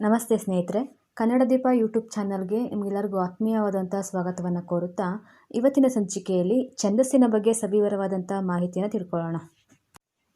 ನಮಸ್ತೆ ಸ್ನೇಹಿತರೆ, ಕನ್ನಡ ದೀಪ ಯೂಟ್ಯೂಬ್ ಚಾನಲ್ಗೆ ನಿಮಗೆಲ್ಲರಿಗೂ ಆತ್ಮೀಯವಾದಂಥ ಸ್ವಾಗತವನ್ನು ಕೋರುತ್ತಾ, ಇವತ್ತಿನ ಸಂಚಿಕೆಯಲ್ಲಿ ಛಂದಸ್ಸಿನ ಬಗ್ಗೆ ಸವಿವರವಾದಂಥ ಮಾಹಿತಿಯನ್ನು ತಿಳ್ಕೊಳ್ಳೋಣ.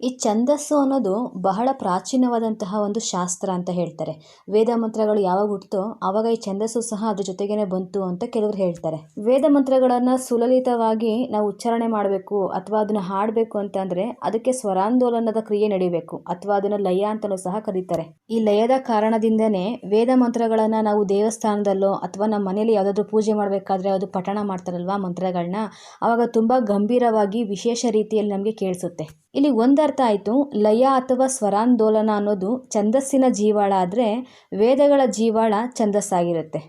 ಈ ಛಂದಸ್ಸು ಅನ್ನೋದು ಬಹಳ ಪ್ರಾಚೀನವಾದಂತಹ ಒಂದು ಶಾಸ್ತ್ರ ಅಂತ ಹೇಳ್ತಾರೆ. ವೇದ ಮಂತ್ರಗಳು ಯಾವಾಗ ಹುಟ್ಟಿತೋ ಆವಾಗ ಈ ಛಂದಸ್ಸು ಸಹ ಅದ್ರ ಜೊತೆಗೇನೆ ಬಂತು ಅಂತ ಕೆಲವರು ಹೇಳ್ತಾರೆ. ವೇದ ಮಂತ್ರಗಳನ್ನು ಸುಲಲಿತವಾಗಿ ನಾವು ಉಚ್ಚಾರಣೆ ಮಾಡಬೇಕು ಅಥವಾ ಅದನ್ನು ಹಾಡಬೇಕು ಅಂತಂದರೆ ಅದಕ್ಕೆ ಸ್ವರಾಂದೋಲನದ ಕ್ರಿಯೆ ನಡಿಬೇಕು ಅಥವಾ ಅದನ್ನು ಲಯ ಅಂತಲೂ ಸಹ ಕರೀತಾರೆ. ಈ ಲಯದ ಕಾರಣದಿಂದನೇ ವೇದ ಮಂತ್ರಗಳನ್ನು ನಾವು ದೇವಸ್ಥಾನದಲ್ಲೋ ಅಥವಾ ನಮ್ಮ ಮನೇಲಿ ಯಾವುದಾದ್ರೂ ಪೂಜೆ ಮಾಡಬೇಕಾದ್ರೆ ಅದು ಪಠಣ ಮಾಡ್ತಾರಲ್ವಾ ಮಂತ್ರಗಳನ್ನ ಆವಾಗ ತುಂಬ ಗಂಭೀರವಾಗಿ ವಿಶೇಷ ರೀತಿಯಲ್ಲಿ ನಮಗೆ ಕೇಳಿಸುತ್ತೆ. ಇಲ್ಲಿ ಒಂದರ್ಥ ಆಯಿತು. ಲಯ ಅಥವಾ ಸ್ವರಾಂದೋಲನ ಅನ್ನೋದು ಛಂದಸ್ಸಿನ ಜೀವಾಳ ಆದರೆ ವೇದಗಳ ಜೀವಾಳ ಛಂದಸ್ಸಾಗಿರುತ್ತೆ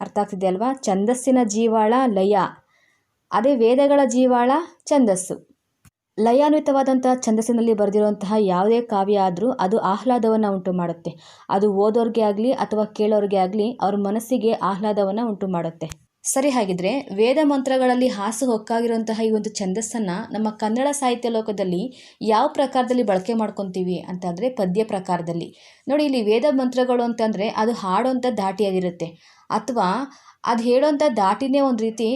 ಅರ್ಥ ಆಗ್ತಿದೆ ಅಲ್ವಾ? ಛಂದಸ್ಸಿನ ಜೀವಾಳ ಲಯ. ಅದೇ ವೇದಗಳ ಜೀವಾಳ ಛಂದಸ್ಸು. ಲಯಾನ್ವಿತವಾದಂತಹ ಛಂದಸ್ಸಿನಲ್ಲಿ ಬರೆದಿರುವಂತಹ ಯಾವುದೇ ಕಾವ್ಯ ಆದರೂ ಅದು ಆಹ್ಲಾದವನ್ನು ಉಂಟು ಮಾಡುತ್ತೆ. ಅದು ಓದೋರಿಗೆ ಆಗಲಿ ಅಥವಾ ಕೇಳೋರಿಗೆ ಆಗಲಿ ಅವ್ರ ಮನಸ್ಸಿಗೆ ಆಹ್ಲಾದವನ್ನು ಉಂಟು ಮಾಡುತ್ತೆ. ಸರಿ ಹಾಗಿದ್ರೆ ವೇದ ಮಂತ್ರಗಳಲ್ಲಿ ಹಾಸು ಹೊಕ್ಕಾಗಿರುವಂತಹ ಈ ಒಂದು ಛಂದಸ್ಸನ್ನು ನಮ್ಮ ಕನ್ನಡ ಸಾಹಿತ್ಯ ಲೋಕದಲ್ಲಿ ಯಾವ ಪ್ರಕಾರದಲ್ಲಿ ಬಳಕೆ ಮಾಡ್ಕೊತೀವಿ ಅಂತಂದರೆ ಪದ್ಯ ಪ್ರಕಾರದಲ್ಲಿ. ನೋಡಿ ಇಲ್ಲಿ ವೇದ ಮಂತ್ರಗಳು ಅಂತಂದರೆ ಅದು ಹಾಡೋಂಥ ಧಾಟಿಯಾಗಿರುತ್ತೆ ಅಥವಾ ಅದು ಹೇಳೋಂಥ ದಾಟಿನೇ ಒಂದು ರೀತಿ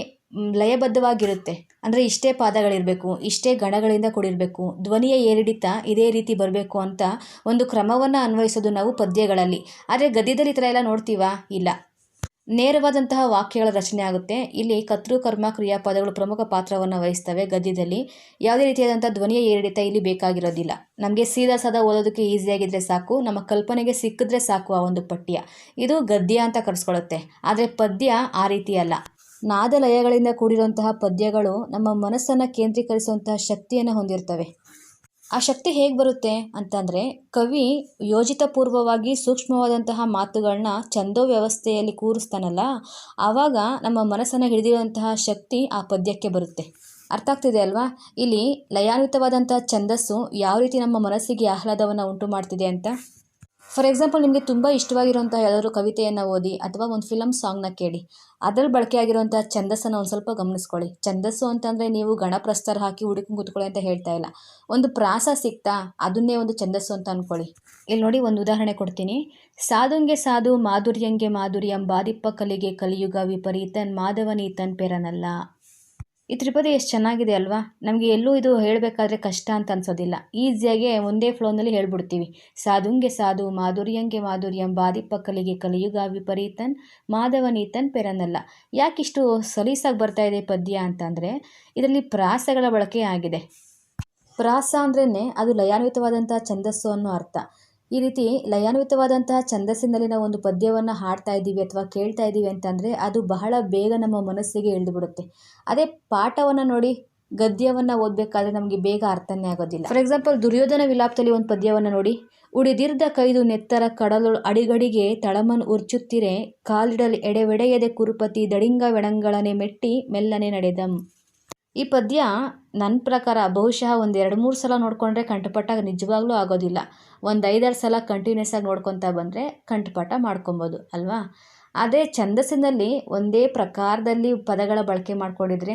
ಲಯಬದ್ಧವಾಗಿರುತ್ತೆ. ಅಂದರೆ ಇಷ್ಟೇ ಪಾದಗಳಿರಬೇಕು, ಇಷ್ಟೇ ಗಣಗಳಿಂದ ಕೂಡಿರಬೇಕು, ಧ್ವನಿಯ ಏರಿಳಿತ ಇದೇ ರೀತಿ ಬರಬೇಕು ಅಂತ ಒಂದು ಕ್ರಮವನ್ನು ಅನ್ವಯಿಸೋದು ನಾವು ಪದ್ಯಗಳಲ್ಲಿ. ಆದರೆ ಗದ್ಯದಲ್ಲಿ ಈ ಥರ ಎಲ್ಲ ನೋಡ್ತೀವಾ? ಇಲ್ಲ. ನೇರವಾದಂತಹ ವಾಕ್ಯಗಳ ರಚನೆ ಆಗುತ್ತೆ. ಇಲ್ಲಿ ಕರ್ತೃ, ಕರ್ಮ, ಕ್ರಿಯಾಪದಗಳು ಪ್ರಮುಖ ಪಾತ್ರವನ್ನು ವಹಿಸ್ತವೆ ಗದ್ಯದಲ್ಲಿ. ಯಾವುದೇ ರೀತಿಯಾದಂಥ ಧ್ವನಿಯ ಏರಿಳಿತ ಇಲ್ಲಿ ಬೇಕಾಗಿರೋದಿಲ್ಲ. ನಮಗೆ ಸೀದಾ ಸದಾ ಓದೋದಕ್ಕೆ ಈಸಿಯಾಗಿದ್ದರೆ ಸಾಕು, ನಮ್ಮ ಕಲ್ಪನೆಗೆ ಸಿಕ್ಕಿದ್ರೆ ಸಾಕು ಆ ಒಂದು ಪಠ್ಯ. ಇದು ಗದ್ಯ ಅಂತ ಕರೆಸ್ಕೊಳ್ಳುತ್ತೆ ಆದರೆ ಪದ್ಯ ಆ ರೀತಿ ಅಲ್ಲ. ನಾದ ಲಯಗಳಿಂದ ಕೂಡಿರುವಂತಹ ಪದ್ಯಗಳು ನಮ್ಮ ಮನಸ್ಸನ್ನು ಕೇಂದ್ರೀಕರಿಸುವಂತಹ ಶಕ್ತಿಯನ್ನು ಹೊಂದಿರ್ತವೆ. ಆ ಶಕ್ತಿ ಹೇಗೆ ಬರುತ್ತೆ ಅಂತಂದರೆ ಕವಿ ಯೋಜಿತಪೂರ್ವವಾಗಿ ಸೂಕ್ಷ್ಮವಾದಂತಹ ಮಾತುಗಳನ್ನ ಛಂದೋ ವ್ಯವಸ್ಥೆಯಲ್ಲಿ ಕೂರಿಸ್ತಾನಲ್ಲ, ಆವಾಗ ನಮ್ಮ ಮನಸ್ಸನ್ನು ಹಿಡಿದಿರುವಂತಹ ಶಕ್ತಿ ಆ ಪದ್ಯಕ್ಕೆ ಬರುತ್ತೆ. ಅರ್ಥ ಆಗ್ತಿದೆ ಅಲ್ವಾ? ಇಲ್ಲಿ ಲಯಾನ್ವಿತವಾದಂತಹ ಛಂದಸ್ಸು ಯಾವ ರೀತಿ ನಮ್ಮ ಮನಸ್ಸಿಗೆ ಆಹ್ಲಾದವನ್ನು ಉಂಟು ಮಾಡ್ತಿದೆ ಅಂತ? ಫಾರ್ ಎಕ್ಸಾಂಪಲ್ ನಿಮಗೆ ತುಂಬ ಇಷ್ಟವಾಗಿರುವಂತಹ ಯಾವ್ದಾದ್ರು ಕವಿತೆಯನ್ನು ಓದಿ ಅಥವಾ ಒಂದು ಫಿಲಮ್ ಸಾಂಗ್ನ ಕೇಳಿ. ಅದರಲ್ಲಿ ಬಳಕೆಯಾಗಿರುವಂಥ ಛಂದಸ್ಸನ್ನು ಒಂದು ಸ್ವಲ್ಪ ಗಮನಿಸ್ಕೊಳ್ಳಿ. ಛಂದಸ್ಸು ಅಂತಂದರೆ ನೀವು ಗಣಪ್ರಸ್ತರ ಹಾಕಿ ಹುಡುಕಿ ಕೂತ್ಕೊಳ್ಳಿ ಅಂತ ಹೇಳ್ತಾ ಇಲ್ಲ. ಒಂದು ಪ್ರಾಸ ಸಿಕ್ತಾ ಅದನ್ನೇ ಒಂದು ಛಂದಸ್ಸು ಅಂತ ಅಂದ್ಕೊಳ್ಳಿ ಇಲ್ಲಿ ನೋಡಿ ಒಂದು ಉದಾಹರಣೆ ಕೊಡ್ತೀನಿ. ಸಾಧುಂಗೆ ಸಾಧು, ಮಾಧುರ್ಯಂಗೆ ಮಾಧುರ್ಯಂ ಬಾದಿಪ್ಪ ಕಲಿಗೆ ಕಲಿಯುಗ, ವಿಪರೀತನ್, ಮಾಧವನೀತನ್, ಪೆರನಲ್ಲ. ಈ ತ್ರಿಪದಿ ಎಷ್ಟು ಚೆನ್ನಾಗಿದೆ ಅಲ್ವಾ? ನಮಗೆ ಎಲ್ಲೂ ಇದು ಹೇಳಬೇಕಾದ್ರೆ ಕಷ್ಟ ಅಂತ ಅನ್ಸೋದಿಲ್ಲ. ಈಸಿಯಾಗಿ ಒಂದೇ ಫ್ಲೋನಲ್ಲಿ ಹೇಳ್ಬಿಡ್ತೀವಿ. ಸಾಧುಂಗೆ ಸಾಧು, ಮಾಧುರ್ಯಂಗೆ ಮಾಧುರ್ಯಂ ಬಾದಿಪ್ಪ ಕಲಿಗೆ ಕಲಿಯುಗ ವಿಪರೀತನ್, ಮಾಧವನೀತನ್ ಪೆರನಲ್ಲ. ಯಾಕಿಷ್ಟು ಸಲೀಸಾಗಿ ಬರ್ತಾ ಇದೆ ಪದ್ಯ ಅಂತಂದರೆ, ಇದರಲ್ಲಿ ಪ್ರಾಸಗಳ ಬಳಕೆ ಆಗಿದೆ. ಪ್ರಾಸ ಅಂದ್ರೇ ಅದು ಲಯಾನ್ವಿತವಾದಂಥ ಛಂದಸ್ಸು ಅನ್ನೋ ಅರ್ಥ. ಈ ರೀತಿ ಲಯಾನ್ವಿತವಾದಂತಹ ನಾವು ಒಂದು ಪದ್ಯವನ್ನು ಹಾಡ್ತಾ ಇದ್ದೀವಿ ಅಥವಾ ಕೇಳ್ತಾ ಇದ್ದೀವಿ ಅಂತಂದರೆ ಅದು ಬಹಳ ಬೇಗ ನಮ್ಮ ಮನಸ್ಸಿಗೆ ಇಳಿದುಬಿಡುತ್ತೆ. ಅದೇ ಪಾಠವನ್ನು ನೋಡಿ, ಗದ್ಯವನ್ನು ಓದಬೇಕಾದ್ರೆ ನಮಗೆ ಬೇಗ ಅರ್ಥನೇ ಆಗೋದಿಲ್ಲ. ಫಾರ್ ಎಕ್ಸಾಂಪಲ್ ದುರ್ಯೋಧನ ವಿಲಾಪದಲ್ಲಿ ಒಂದು ಪದ್ಯವನ್ನು ನೋಡಿ, ಉಡಿದಿರ್ದ ಕೈದು ನೆತ್ತರ ಕಡಲು ಅಡಿಗಡಿಗೆ ತಳಮನ್ ಉರ್ಚುತ್ತಿರೆ, ಕಾಲಿಡಲ್ ಎಡೆವೆಡೆಯದೆ ಕುರುಪತಿ ದಡಿಂಗ ವೆಣಂಗಳನೆ ಮೆಟ್ಟಿ ಮೆಲ್ಲನೆ ನಡೆದಂ. ಈ ಪದ್ಯ ನನ್ನ ಪ್ರಕಾರ ಬಹುಶಃ ಒಂದು ಎರಡು ಮೂರು ಸಲ ನೋಡಿಕೊಂಡ್ರೆ ಕಂಠಪಾಠ ನಿಜವಾಗ್ಲೂ ಆಗೋದಿಲ್ಲ. ಒಂದು ಐದಾರು ಸಲ ಕಂಟಿನ್ಯೂಸ್ ಆಗಿ ನೋಡ್ಕೊತಾ ಬಂದರೆ ಕಂಠಪಾಠ ಮಾಡ್ಕೊಬೋದು, ಅಲ್ವಾ? ಅದೇ ಛಂದಸ್ಸಿನಲ್ಲಿ ಒಂದೇ ಪ್ರಕಾರದಲ್ಲಿ ಪದಗಳ ಬಳಕೆ ಮಾಡಿಕೊಂಡಿದ್ರೆ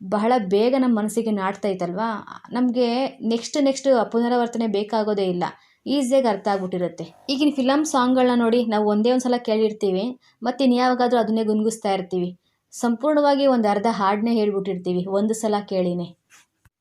ಬಹಳ ಬೇಗ ನಮ್ಮ ಮನಸ್ಸಿಗೆ ನಾಟ್ತೈತಲ್ವಾ ನಮಗೆ ನೆಕ್ಸ್ಟ್ ನೆಕ್ಸ್ಟ್ ಪುನರಾವರ್ತನೆ ಬೇಕಾಗೋದೇ ಇಲ್ಲ. ಈಸಿಯಾಗಿ ಅರ್ಥ ಆಗ್ಬಿಟ್ಟಿರುತ್ತೆ. ಈಗಿನ ಫಿಲಮ್ ಸಾಂಗ್ಗಳನ್ನ ನೋಡಿ ನಾವು ಒಂದೇ ಒಂದು ಸಲ ಕೇಳಿರ್ತೀವಿ ಮತ್ತು ಇನ್ಯಾವಾಗಾದರೂ ಅದನ್ನೇ ಗುನ್ಗುಸ್ತಾ ಇರ್ತೀವಿ. ಸಂಪೂರ್ಣವಾಗಿ ಒಂದು ಅರ್ಧ ಹಾಡನ್ನೇ ಹೇಳ್ಬಿಟ್ಟಿರ್ತೀವಿ, ಒಂದು ಸಲ ಕೇಳಿನೆ.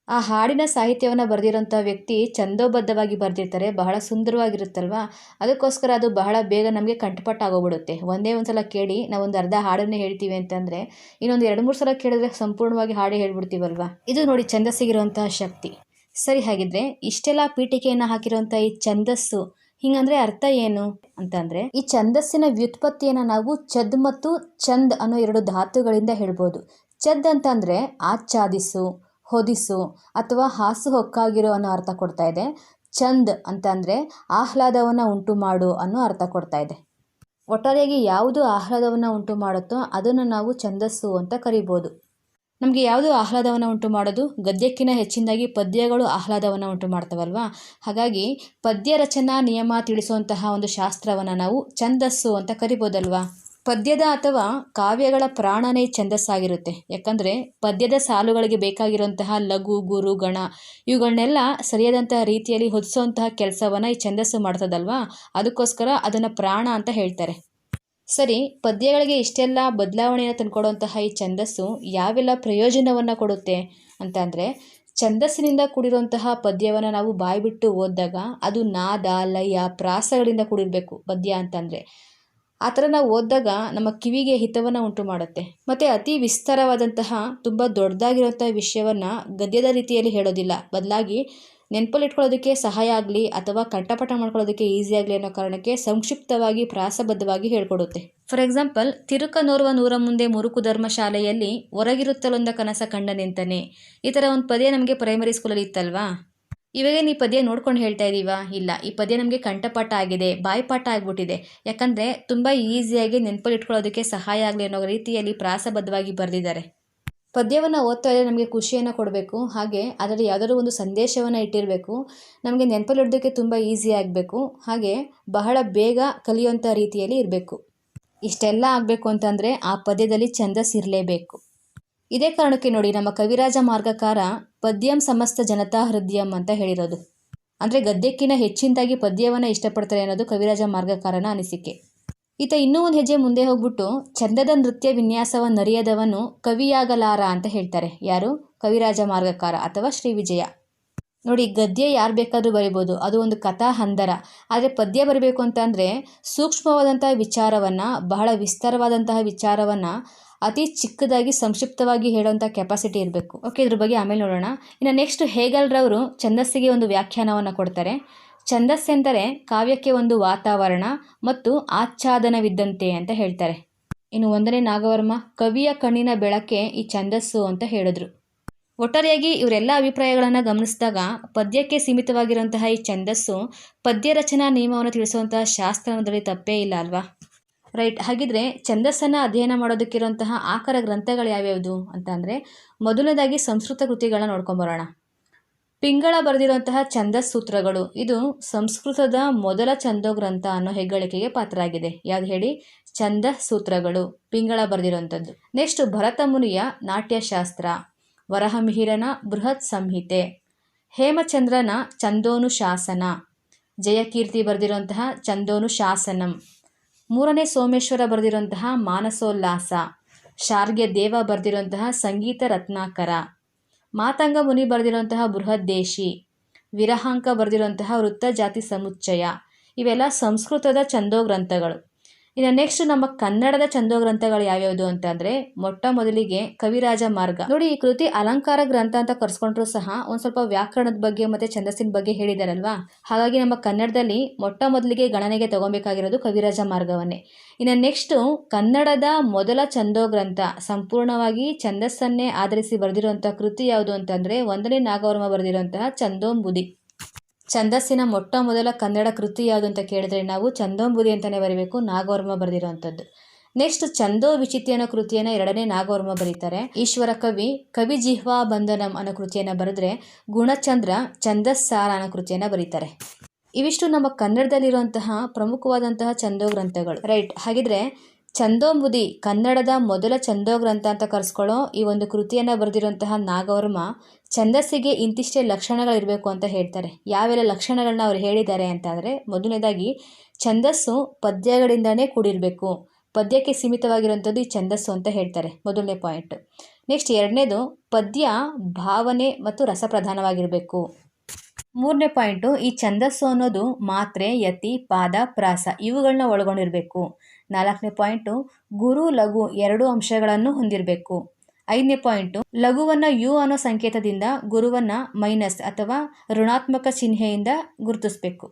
ಆ ಹಾಡಿನ ಸಾಹಿತ್ಯವನ್ನು ಬರೆದಿರೋಂಥ ವ್ಯಕ್ತಿ ಛಂದೋಬದ್ಧವಾಗಿ ಬರೆದಿರ್ತಾರೆ, ಬಹಳ ಸುಂದರವಾಗಿರುತ್ತಲ್ವಾ? ಅದಕ್ಕೋಸ್ಕರ ಅದು ಬಹಳ ಬೇಗ ನಮಗೆ ಕಂಠಪಟ್ಟ ಆಗೋಗ್ಬಿಡುತ್ತೆ ಒಂದೇ ಒಂದು ಸಲ ಕೇಳಿ ನಾವೊಂದು ಅರ್ಧ ಹಾಡನ್ನೇ ಹೇಳ್ತೀವಿ ಅಂತಂದರೆ, ಇನ್ನೊಂದು ಎರಡು ಮೂರು ಸಲ ಕೇಳಿದ್ರೆ ಸಂಪೂರ್ಣವಾಗಿ ಹಾಡೇ ಹೇಳ್ಬಿಡ್ತೀವಲ್ವಾ? ಇದು ನೋಡಿ ಛಂದಸ್ಸಿಗಿರುವಂತಹ ಶಕ್ತಿ. ಸರಿ ಹಾಗಿದ್ರೆ, ಇಷ್ಟೆಲ್ಲ ಪೀಠಿಕೆಯನ್ನು ಹಾಕಿರುವಂಥ ಈ ಛಂದಸ್ಸು ಹಿಂಗಂದ್ರೆ ಅರ್ಥ ಏನು ಅಂತಂದರೆ, ಈ ಛಂದಸ್ಸಿನ ವ್ಯುತ್ಪತ್ತಿಯನ್ನು ನಾವು ಚದ್ ಮತ್ತು ಚಂದ್ ಅನ್ನೋ ಎರಡು ಧಾತುಗಳಿಂದ ಹೇಳ್ಬೋದು. ಚದ್ ಅಂತಂದರೆ ಆಚ್ಛಾದಿಸು, ಹೊದಿಸು ಅಥವಾ ಹಾಸು ಹೊಕ್ಕಾಗಿರೋ ಅನ್ನೋ ಅರ್ಥ ಕೊಡ್ತಾ ಇದೆ. ಚಂದ್ ಅಂತಂದರೆ ಆಹ್ಲಾದವನ್ನು ಉಂಟು ಮಾಡು ಅನ್ನೋ ಅರ್ಥ ಕೊಡ್ತಾ ಇದೆ. ಒಟ್ಟಾರೆಯಾಗಿ ಯಾವುದು ಆಹ್ಲಾದವನ್ನು ಉಂಟು ಮಾಡುತ್ತೋ ಅದನ್ನು ನಾವು ಛಂದಸ್ಸು ಅಂತ ಕರಿಬೋದು. ನಮಗೆ ಯಾವುದು ಆಹ್ಲಾದವನ್ನು ಉಂಟು ಮಾಡೋದು? ಗದ್ಯಕ್ಕಿಂತ ಹೆಚ್ಚಿನದಾಗಿ ಪದ್ಯಗಳು ಆಹ್ಲಾದವನ್ನು ಉಂಟು ಮಾಡ್ತವಲ್ವಾ? ಹಾಗಾಗಿ ಪದ್ಯ ರಚನಾ ನಿಯಮ ತಿಳಿಸುವಂತಹ ಒಂದು ಶಾಸ್ತ್ರವನ್ನು ನಾವು ಛಂದಸ್ಸು ಅಂತ ಕರಿಬೋದಲ್ವಾ? ಪದ್ಯದ ಅಥವಾ ಕಾವ್ಯಗಳ ಪ್ರಾಣನೇ ಛಂದಸ್ಸಾಗಿರುತ್ತೆ ಯಾಕಂದರೆ ಪದ್ಯದ ಸಾಲುಗಳಿಗೆ ಬೇಕಾಗಿರುವಂತಹ ಲಘು, ಗುರು, ಗಣ ಇವುಗಳನ್ನೆಲ್ಲ ಸರಿಯಾದಂತಹ ರೀತಿಯಲ್ಲಿ ಹೊದಿಸುವಂತಹ ಕೆಲಸವನ್ನು ಈ ಛಂದಸ್ಸು ಮಾಡ್ತದಲ್ವಾ? ಅದಕ್ಕೋಸ್ಕರ ಅದನ್ನು ಪ್ರಾಣ ಅಂತ ಹೇಳ್ತಾರೆ. ಸರಿ, ಪದ್ಯಗಳಿಗೆ ಇಷ್ಟೆಲ್ಲ ಬದಲಾವಣೆಯನ್ನು ತಂದುಕೊಡುವಂತಹ ಈ ಛಂದಸ್ಸು ಯಾವೆಲ್ಲ ಪ್ರಯೋಜನವನ್ನು ಕೊಡುತ್ತೆ ಅಂತ ಅಂದರೆ ಛಂದಸ್ಸಿನಿಂದ ಕೂಡಿರುವಂತಹ ಪದ್ಯವನ್ನು ನಾವು ಬಾಯ್ಬಿಟ್ಟು ಓದಿದಾಗ ಅದು ನಾದ, ಲಯ, ಪ್ರಾಸಗಳಿಂದ ಕೂಡಿರಬೇಕು ಪದ್ಯ ಅಂತಂದರೆ. ಆ ಥರ ನಾವು ಓದಿದಾಗ ನಮ್ಮ ಕಿವಿಗೆ ಹಿತವನ್ನು ಉಂಟು ಮಾಡುತ್ತೆ. ಮತ್ತು ಅತಿ ವಿಸ್ತಾರವಾದಂತಹ, ತುಂಬ ದೊಡ್ಡದಾಗಿರುವಂಥ ವಿಷಯವನ್ನು ಗದ್ಯದ ರೀತಿಯಲ್ಲಿ ಹೇಳೋದಿಲ್ಲ. ಬದಲಾಗಿ ನೆನಪಲ್ಲಿ ಇಟ್ಕೊಳ್ಳೋದಕ್ಕೆ ಸಹಾಯ ಆಗಲಿ ಅಥವಾ ಕಂಠಪಾಠ ಮಾಡ್ಕೊಳ್ಳೋದಕ್ಕೆ ಈಸಿ ಆಗಲಿ ಅನ್ನೋ ಕಾರಣಕ್ಕೆ ಸಂಕ್ಷಿಪ್ತವಾಗಿ, ಪ್ರಾಸಬದ್ಧವಾಗಿ ಹೇಳ್ಕೊಡುತ್ತೆ. ಫಾರ್ ಎಕ್ಸಾಂಪಲ್ ತಿರುಕನೋರ್ವ ನೂರ ಮುಂದೆ ಮುರುಕು ಧರ್ಮ ಶಾಲೆಯಲ್ಲಿ ಹೊರಗಿರುತ್ತಲೊಂದ ಕನಸ ಕಂಡ ನಿಂತಾನೆ ಈ ಥರ ಒಂದು ಪದ್ಯ ನಮಗೆ ಪ್ರೈಮರಿ ಸ್ಕೂಲಲ್ಲಿ ಇತ್ತಲ್ವಾ? ಇವಾಗ ಈ ಪದ್ಯ ನೋಡ್ಕೊಂಡು ಹೇಳ್ತಾ ಇದ್ದೀವಾ ಇಲ್ಲ, ಈ ಪದ್ಯ ನಮಗೆ ಕಂಠಪಾಠ ಆಗಿದೆ, ಬಾಯ್ಪಾಠ ಆಗಿಬಿಟ್ಟಿದೆ. ಯಾಕಂದರೆ ತುಂಬ ಈಸಿಯಾಗಿ ನೆನಪಲ್ಲಿ ಇಟ್ಕೊಳ್ಳೋದಕ್ಕೆ ಸಹಾಯ ಆಗಲಿ ಅನ್ನೋ ರೀತಿಯಲ್ಲಿ ಪ್ರಾಸಬದ್ಧವಾಗಿ ಬರೆದಿದ್ದಾರೆ. ಪದ್ಯವನ್ನು ಓದ್ತಾ ಇದ್ದರೆ ನಮಗೆ ಖುಷಿಯನ್ನು ಕೊಡಬೇಕು. ಹಾಗೆ ಅದರಲ್ಲಿ ಯಾವುದಾದ್ರೂ ಒಂದು ಸಂದೇಶವನ್ನು ಇಟ್ಟಿರಬೇಕು. ನಮಗೆ ನೆನಪಲ್ಲಿಡೋದಕ್ಕೆ ತುಂಬ ಈಸಿ ಆಗಬೇಕು. ಹಾಗೆ ಬಹಳ ಬೇಗ ಕಲಿಯುವಂಥ ರೀತಿಯಲ್ಲಿ ಇರಬೇಕು. ಇಷ್ಟೆಲ್ಲ ಆಗಬೇಕು ಅಂತಂದರೆ ಆ ಪದ್ಯದಲ್ಲಿ ಛಂದಸ್ ಇರಲೇಬೇಕು. ಇದೇ ಕಾರಣಕ್ಕೆ ನೋಡಿ ನಮ್ಮ ಕವಿರಾಜ ಮಾರ್ಗಕಾರ ಪದ್ಯಂ ಸಮಸ್ತ ಜನತಾ ಹೃದಯಂ ಅಂತ ಹೇಳಿರೋದು. ಅಂದರೆ ಗದ್ಯಕ್ಕಿಂತ ಹೆಚ್ಚಿನದಾಗಿ ಪದ್ಯವನ್ನು ಇಷ್ಟಪಡ್ತಾರೆ ಅನ್ನೋದು ಕವಿರಾಜ ಮಾರ್ಗಕಾರನ ಅನಿಸಿಕೆ. ಈತ ಇನ್ನೂ ಒಂದು ಹೆಜ್ಜೆ ಮುಂದೆ ಹೋಗ್ಬಿಟ್ಟು ಚಂದದ ನೃತ್ಯ ವಿನ್ಯಾಸವನ್ನರಿಯದವನು ಕವಿಯಾಗಲಾರ ಅಂತ ಹೇಳ್ತಾರೆ. ಯಾರು? ಕವಿರಾಜ ಮಾರ್ಗಕಾರ ಅಥವಾ ಶ್ರೀ ವಿಜಯ. ನೋಡಿ, ಗದ್ಯ ಯಾರು ಬೇಕಾದರೂ ಬರಿಬೋದು. ಅದು ಒಂದು ಕಥಾ ಹಂದರ. ಆದರೆ ಪದ್ಯ ಬರಬೇಕು ಅಂತಂದರೆ ಸೂಕ್ಷ್ಮವಾದಂತಹ ವಿಚಾರವನ್ನು, ಬಹಳ ವಿಸ್ತಾರವಾದಂತಹ ವಿಚಾರವನ್ನು ಅತಿ ಚಿಕ್ಕದಾಗಿ, ಸಂಕ್ಷಿಪ್ತವಾಗಿ ಹೇಳುವಂಥ ಕೆಪಾಸಿಟಿ ಇರಬೇಕು. ಓಕೆ ಇದ್ರ ಬಗ್ಗೆ ಆಮೇಲೆ ನೋಡೋಣ. ಇನ್ನು ನೆಕ್ಸ್ಟ್ ಹೇಗಲ್ರವರು ಛಂದಸ್ಸಿಗೆ ಒಂದು ವ್ಯಾಖ್ಯಾನವನ್ನು ಕೊಡ್ತಾರೆ. ಛಂದಸ್ಸೆಂದರೆ ಕಾವ್ಯಕ್ಕೆ ಒಂದು ವಾತಾವರಣ ಮತ್ತು ಆಚ್ಛಾದನವಿದ್ದಂತೆ ಅಂತ ಹೇಳ್ತಾರೆ. ಇನ್ನು ಒಂದನೇ ನಾಗವರ್ಮ, ಕವಿಯ ಕಣ್ಣಿನ ಬೆಳಕೆ ಈ ಛಂದಸ್ಸು ಅಂತ ಹೇಳಿದ್ರು. ಒಟ್ಟಾರೆಯಾಗಿ ಇವರೆಲ್ಲ ಅಭಿಪ್ರಾಯಗಳನ್ನು ಗಮನಿಸಿದಾಗ ಪದ್ಯಕ್ಕೆ ಸೀಮಿತವಾಗಿರುವಂತಹ ಈ ಛಂದಸ್ಸು ಪದ್ಯ ರಚನಾ ನಿಯಮವನ್ನು ತಿಳಿಸುವಂತಹ ಶಾಸ್ತ್ರ ಅನ್ನೋದ್ರಲ್ಲಿ ತಪ್ಪೇ ಇಲ್ಲ ಅಲ್ವಾ? ರೈಟ್, ಹಾಗಿದ್ರೆ ಛಂದಸ್ಸನ್ನು ಅಧ್ಯಯನ ಮಾಡೋದಕ್ಕಿರುವಂತಹ ಆಕರ ಗ್ರಂಥಗಳು ಯಾವ್ಯಾವುದು ಅಂತ ಅಂದರೆ ಮೊದಲನೇದಾಗಿ ಸಂಸ್ಕೃತ ಕೃತಿಗಳನ್ನ ನೋಡ್ಕೊಂಬರೋಣ ಪಿಂಗಳ ಬರೆದಿರುವಂತಹ ಛಂದಸ್ಸೂತ್ರಗಳು. ಇದು ಸಂಸ್ಕೃತದ ಮೊದಲ ಛಂದೋ ಗ್ರಂಥ ಅನ್ನೋ ಹೆಗ್ಗಳಿಕೆಗೆ ಪಾತ್ರವಾಗಿದೆ ಯಾವ್ದು ಹೇಳಿ? ಛಂದಸ್ಸೂತ್ರಗಳು, ಪಿಂಗಳ ಬರೆದಿರುವಂಥದ್ದು. ನೆಕ್ಸ್ಟ್ ಭರತ ಮುನಿಯ ನಾಟ್ಯಶಾಸ್ತ್ರ. ವರಹಮಿಹಿರನ ಬೃಹತ್ ಸಂಹಿತೆ. ಹೇಮಚಂದ್ರನ ಚಂದೋನು ಶಾಸನ ಜಯಕೀರ್ತಿ ಬರೆದಿರುವಂತಹ ಚಂದೋನುಶಾಸನಂ ಮೂರನೇ ಸೋಮೇಶ್ವರ ಬರೆದಿರುವಂತಹ ಮಾನಸೋಲ್ಲಾಸ. ಶಾರ್ಗ್ಯ ದೇವ ಬರೆದಿರುವಂತಹ ಸಂಗೀತ ರತ್ನಾಕರ ಮಾತಂಗ ಮುನಿ ಬರೆದಿರುವಂತಹ ಬೃಹದ್ದೇಶಿ ವಿರಹಾಂಕ ಬರೆದಿರುವಂತಹ ವೃತ್ತ ಜಾತಿ ಸಮುಚ್ಚಯ ಇವೆಲ್ಲ ಸಂಸ್ಕೃತದ ಛಂದೋ ಗ್ರಂಥಗಳು ಇನ್ನು ನೆಕ್ಸ್ಟ್ ನಮ್ಮ ಕನ್ನಡದ ಛಂದೋ ಗ್ರಂಥಗಳು ಯಾವ್ಯಾವುದು ಅಂತಂದರೆ ಮೊಟ್ಟ ಮೊದಲಿಗೆ ಕವಿರಾಜ ಮಾರ್ಗ. ನೋಡಿ, ಈ ಕೃತಿ ಅಲಂಕಾರ ಗ್ರಂಥ ಅಂತ ಕರ್ಸ್ಕೊಂಡ್ರು ಸಹ ಒಂದ್ ಸ್ವಲ್ಪ ವ್ಯಾಕರಣದ ಬಗ್ಗೆ ಮತ್ತೆ ಛಂದಸ್ಸಿನ ಬಗ್ಗೆ ಹೇಳಿದಾರಲ್ವಾ? ಹಾಗಾಗಿ ನಮ್ಮ ಕನ್ನಡದಲ್ಲಿ ಮೊಟ್ಟ ಮೊದಲಿಗೆ ಗಣನೆಗೆ ತಗೊಬೇಕಾಗಿರೋದು ಕವಿರಾಜ ಮಾರ್ಗವನ್ನೇ. ಇನ್ನು ನೆಕ್ಸ್ಟ್ ಕನ್ನಡದ ಮೊದಲ ಛಂದೋ ಗ್ರಂಥ ಸಂಪೂರ್ಣವಾಗಿ ಛಂದಸ್ಸನ್ನೇ ಆಧರಿಸಿ ಬರೆದಿರುವಂತಹ ಕೃತಿ ಯಾವುದು ಅಂತಂದ್ರೆ ಒಂದನೇ ನಾಗವರ್ಮ ಬರೆದಿರುವಂತಹ ಚಂದೋಂಬುದಿ ಛಂದಸ್ಸಿನ ಮೊಟ್ಟ ಮೊದಲ ಕನ್ನಡ ಕೃತಿ ಯಾವುದು ಅಂತ ಕೇಳಿದ್ರೆ ನಾವು ಚಂದೋಂಬುದಿ ಅಂತಲೇ ಬರೀಬೇಕು, ನಾಗವರ್ಮ ಬರೆದಿರುವಂಥದ್ದು. ನೆಕ್ಸ್ಟ್ ಚಂದೋ ವಿಚಿತಿ ಅನ್ನೋ ಕೃತಿಯನ್ನು ಎರಡನೇ ನಾಗವರ್ಮ ಬರೀತಾರೆ. ಈಶ್ವರ ಕವಿ ಕವಿ ಜಿಹ್ವಾ ಬಂಧನಂ ಅನ್ನೋ ಕೃತಿಯನ್ನು ಬರೆದ್ರೆ ಗುಣಚಂದ್ರ ಛಂದಸ್ಸಾರ ಅನ್ನೋ ಕೃತಿಯನ್ನು ಬರೀತಾರೆ. ಇವಿಷ್ಟು ನಮ್ಮ ಕನ್ನಡದಲ್ಲಿರುವಂತಹ ಪ್ರಮುಖವಾದಂತಹ ಚಂದೋ ಗ್ರಂಥಗಳು. ರೈಟ್ ಹಾಗಿದ್ರೆ ಚಂದೋಂಬುದಿ ಕನ್ನಡದ ಮೊದಲ ಚಂದೋ ಗ್ರಂಥ ಅಂತ ಕರೆಸ್ಕೊಳ್ಳೋ ಈ ಒಂದು ಕೃತಿಯನ್ನು ಬರೆದಿರುವಂತಹ ನಾಗವರ್ಮ ಛಂದಸ್ಸಿಗೆ ಇಂತಿಷ್ಟೇ ಲಕ್ಷಣಗಳಿರಬೇಕು ಅಂತ ಹೇಳ್ತಾರೆ. ಯಾವೆಲ್ಲ ಲಕ್ಷಣಗಳನ್ನ ಅವ್ರು ಹೇಳಿದ್ದಾರೆ ಅಂತಂದರೆ, ಮೊದಲನೇದಾಗಿ ಛಂದಸ್ಸು ಪದ್ಯಗಳಿಂದನೇ ಕೂಡಿರಬೇಕು. ಪದ್ಯಕ್ಕೆ ಸೀಮಿತವಾಗಿರುವಂಥದ್ದು ಈ ಛಂದಸ್ಸು ಅಂತ ಹೇಳ್ತಾರೆ, ಮೊದಲನೇ ಪಾಯಿಂಟ್. ನೆಕ್ಸ್ಟ್ ಎರಡನೇದು, ಪದ್ಯ ಭಾವನೆ ಮತ್ತು ರಸಪ್ರಧಾನವಾಗಿರಬೇಕು. ಮೂರನೇ ಪಾಯಿಂಟು, ಈ ಛಂದಸ್ಸು ಅನ್ನೋದು ಮಾತ್ರೆ, ಯತಿ, ಪಾದ, ಪ್ರಾಸ ಇವುಗಳನ್ನ ಒಳಗೊಂಡಿರಬೇಕು. ನಾಲ್ಕನೇ ಪಾಯಿಂಟು, ಗುರು, ಲಘು ಎರಡು ಅಂಶಗಳನ್ನು ಹೊಂದಿರಬೇಕು. ಐದನೇ ಪಾಯಿಂಟು, ಲಘುವನ್ನ ಯು ಅನ್ನೋ ಸಂಕೇತದಿಂದ ಗುರುವನ್ನ ಮೈನಸ್ ಅಥವಾ ಋಣಾತ್ಮಕ ಚಿಹ್ನೆಯಿಂದ ಗುರುತಿಸಬೇಕು.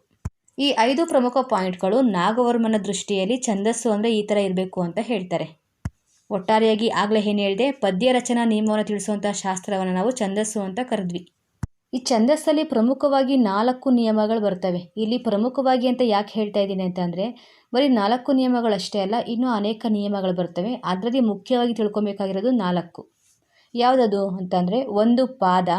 ಈ ಐದು ಪ್ರಮುಖ ಪಾಯಿಂಟ್ಗಳು ನಾಗವರ್ಮನ ದೃಷ್ಟಿಯಲ್ಲಿ ಛಂದಸ್ಸು ಅಂದರೆ ಈ ಥರ ಇರಬೇಕು ಅಂತ ಹೇಳ್ತಾರೆ. ಒಟ್ಟಾರೆಯಾಗಿ ಆಗಲೇ ಏನು ಹೇಳಿದೆ ಪದ್ಯ ರಚನಾ ನಿಯಮವನ್ನು ತಿಳಿಸುವಂಥ ಶಾಸ್ತ್ರವನ್ನು ನಾವು ಛಂದಸ್ಸು ಅಂತ ಕರೆದ್ವಿ. ಈ ಛಂದಸ್ಸಲ್ಲಿ ಪ್ರಮುಖವಾಗಿ ನಾಲ್ಕು ನಿಯಮಗಳು ಬರ್ತವೆ. ಇಲ್ಲಿ ಪ್ರಮುಖವಾಗಿ ಅಂತ ಯಾಕೆ ಹೇಳ್ತಾ ಇದ್ದೀನಿ ಅಂತಂದರೆ ಬರೀ ನಾಲ್ಕು ನಿಯಮಗಳಷ್ಟೇ ಅಲ್ಲ, ಇನ್ನೂ ಅನೇಕ ನಿಯಮಗಳು ಬರ್ತವೆ. ಅದರಲ್ಲಿ ಮುಖ್ಯವಾಗಿ ತಿಳ್ಕೊಬೇಕಾಗಿರೋದು ನಾಲ್ಕು. ಯಾವುದದು ಅಂತಂದರೆ ಒಂದು ಪಾದ,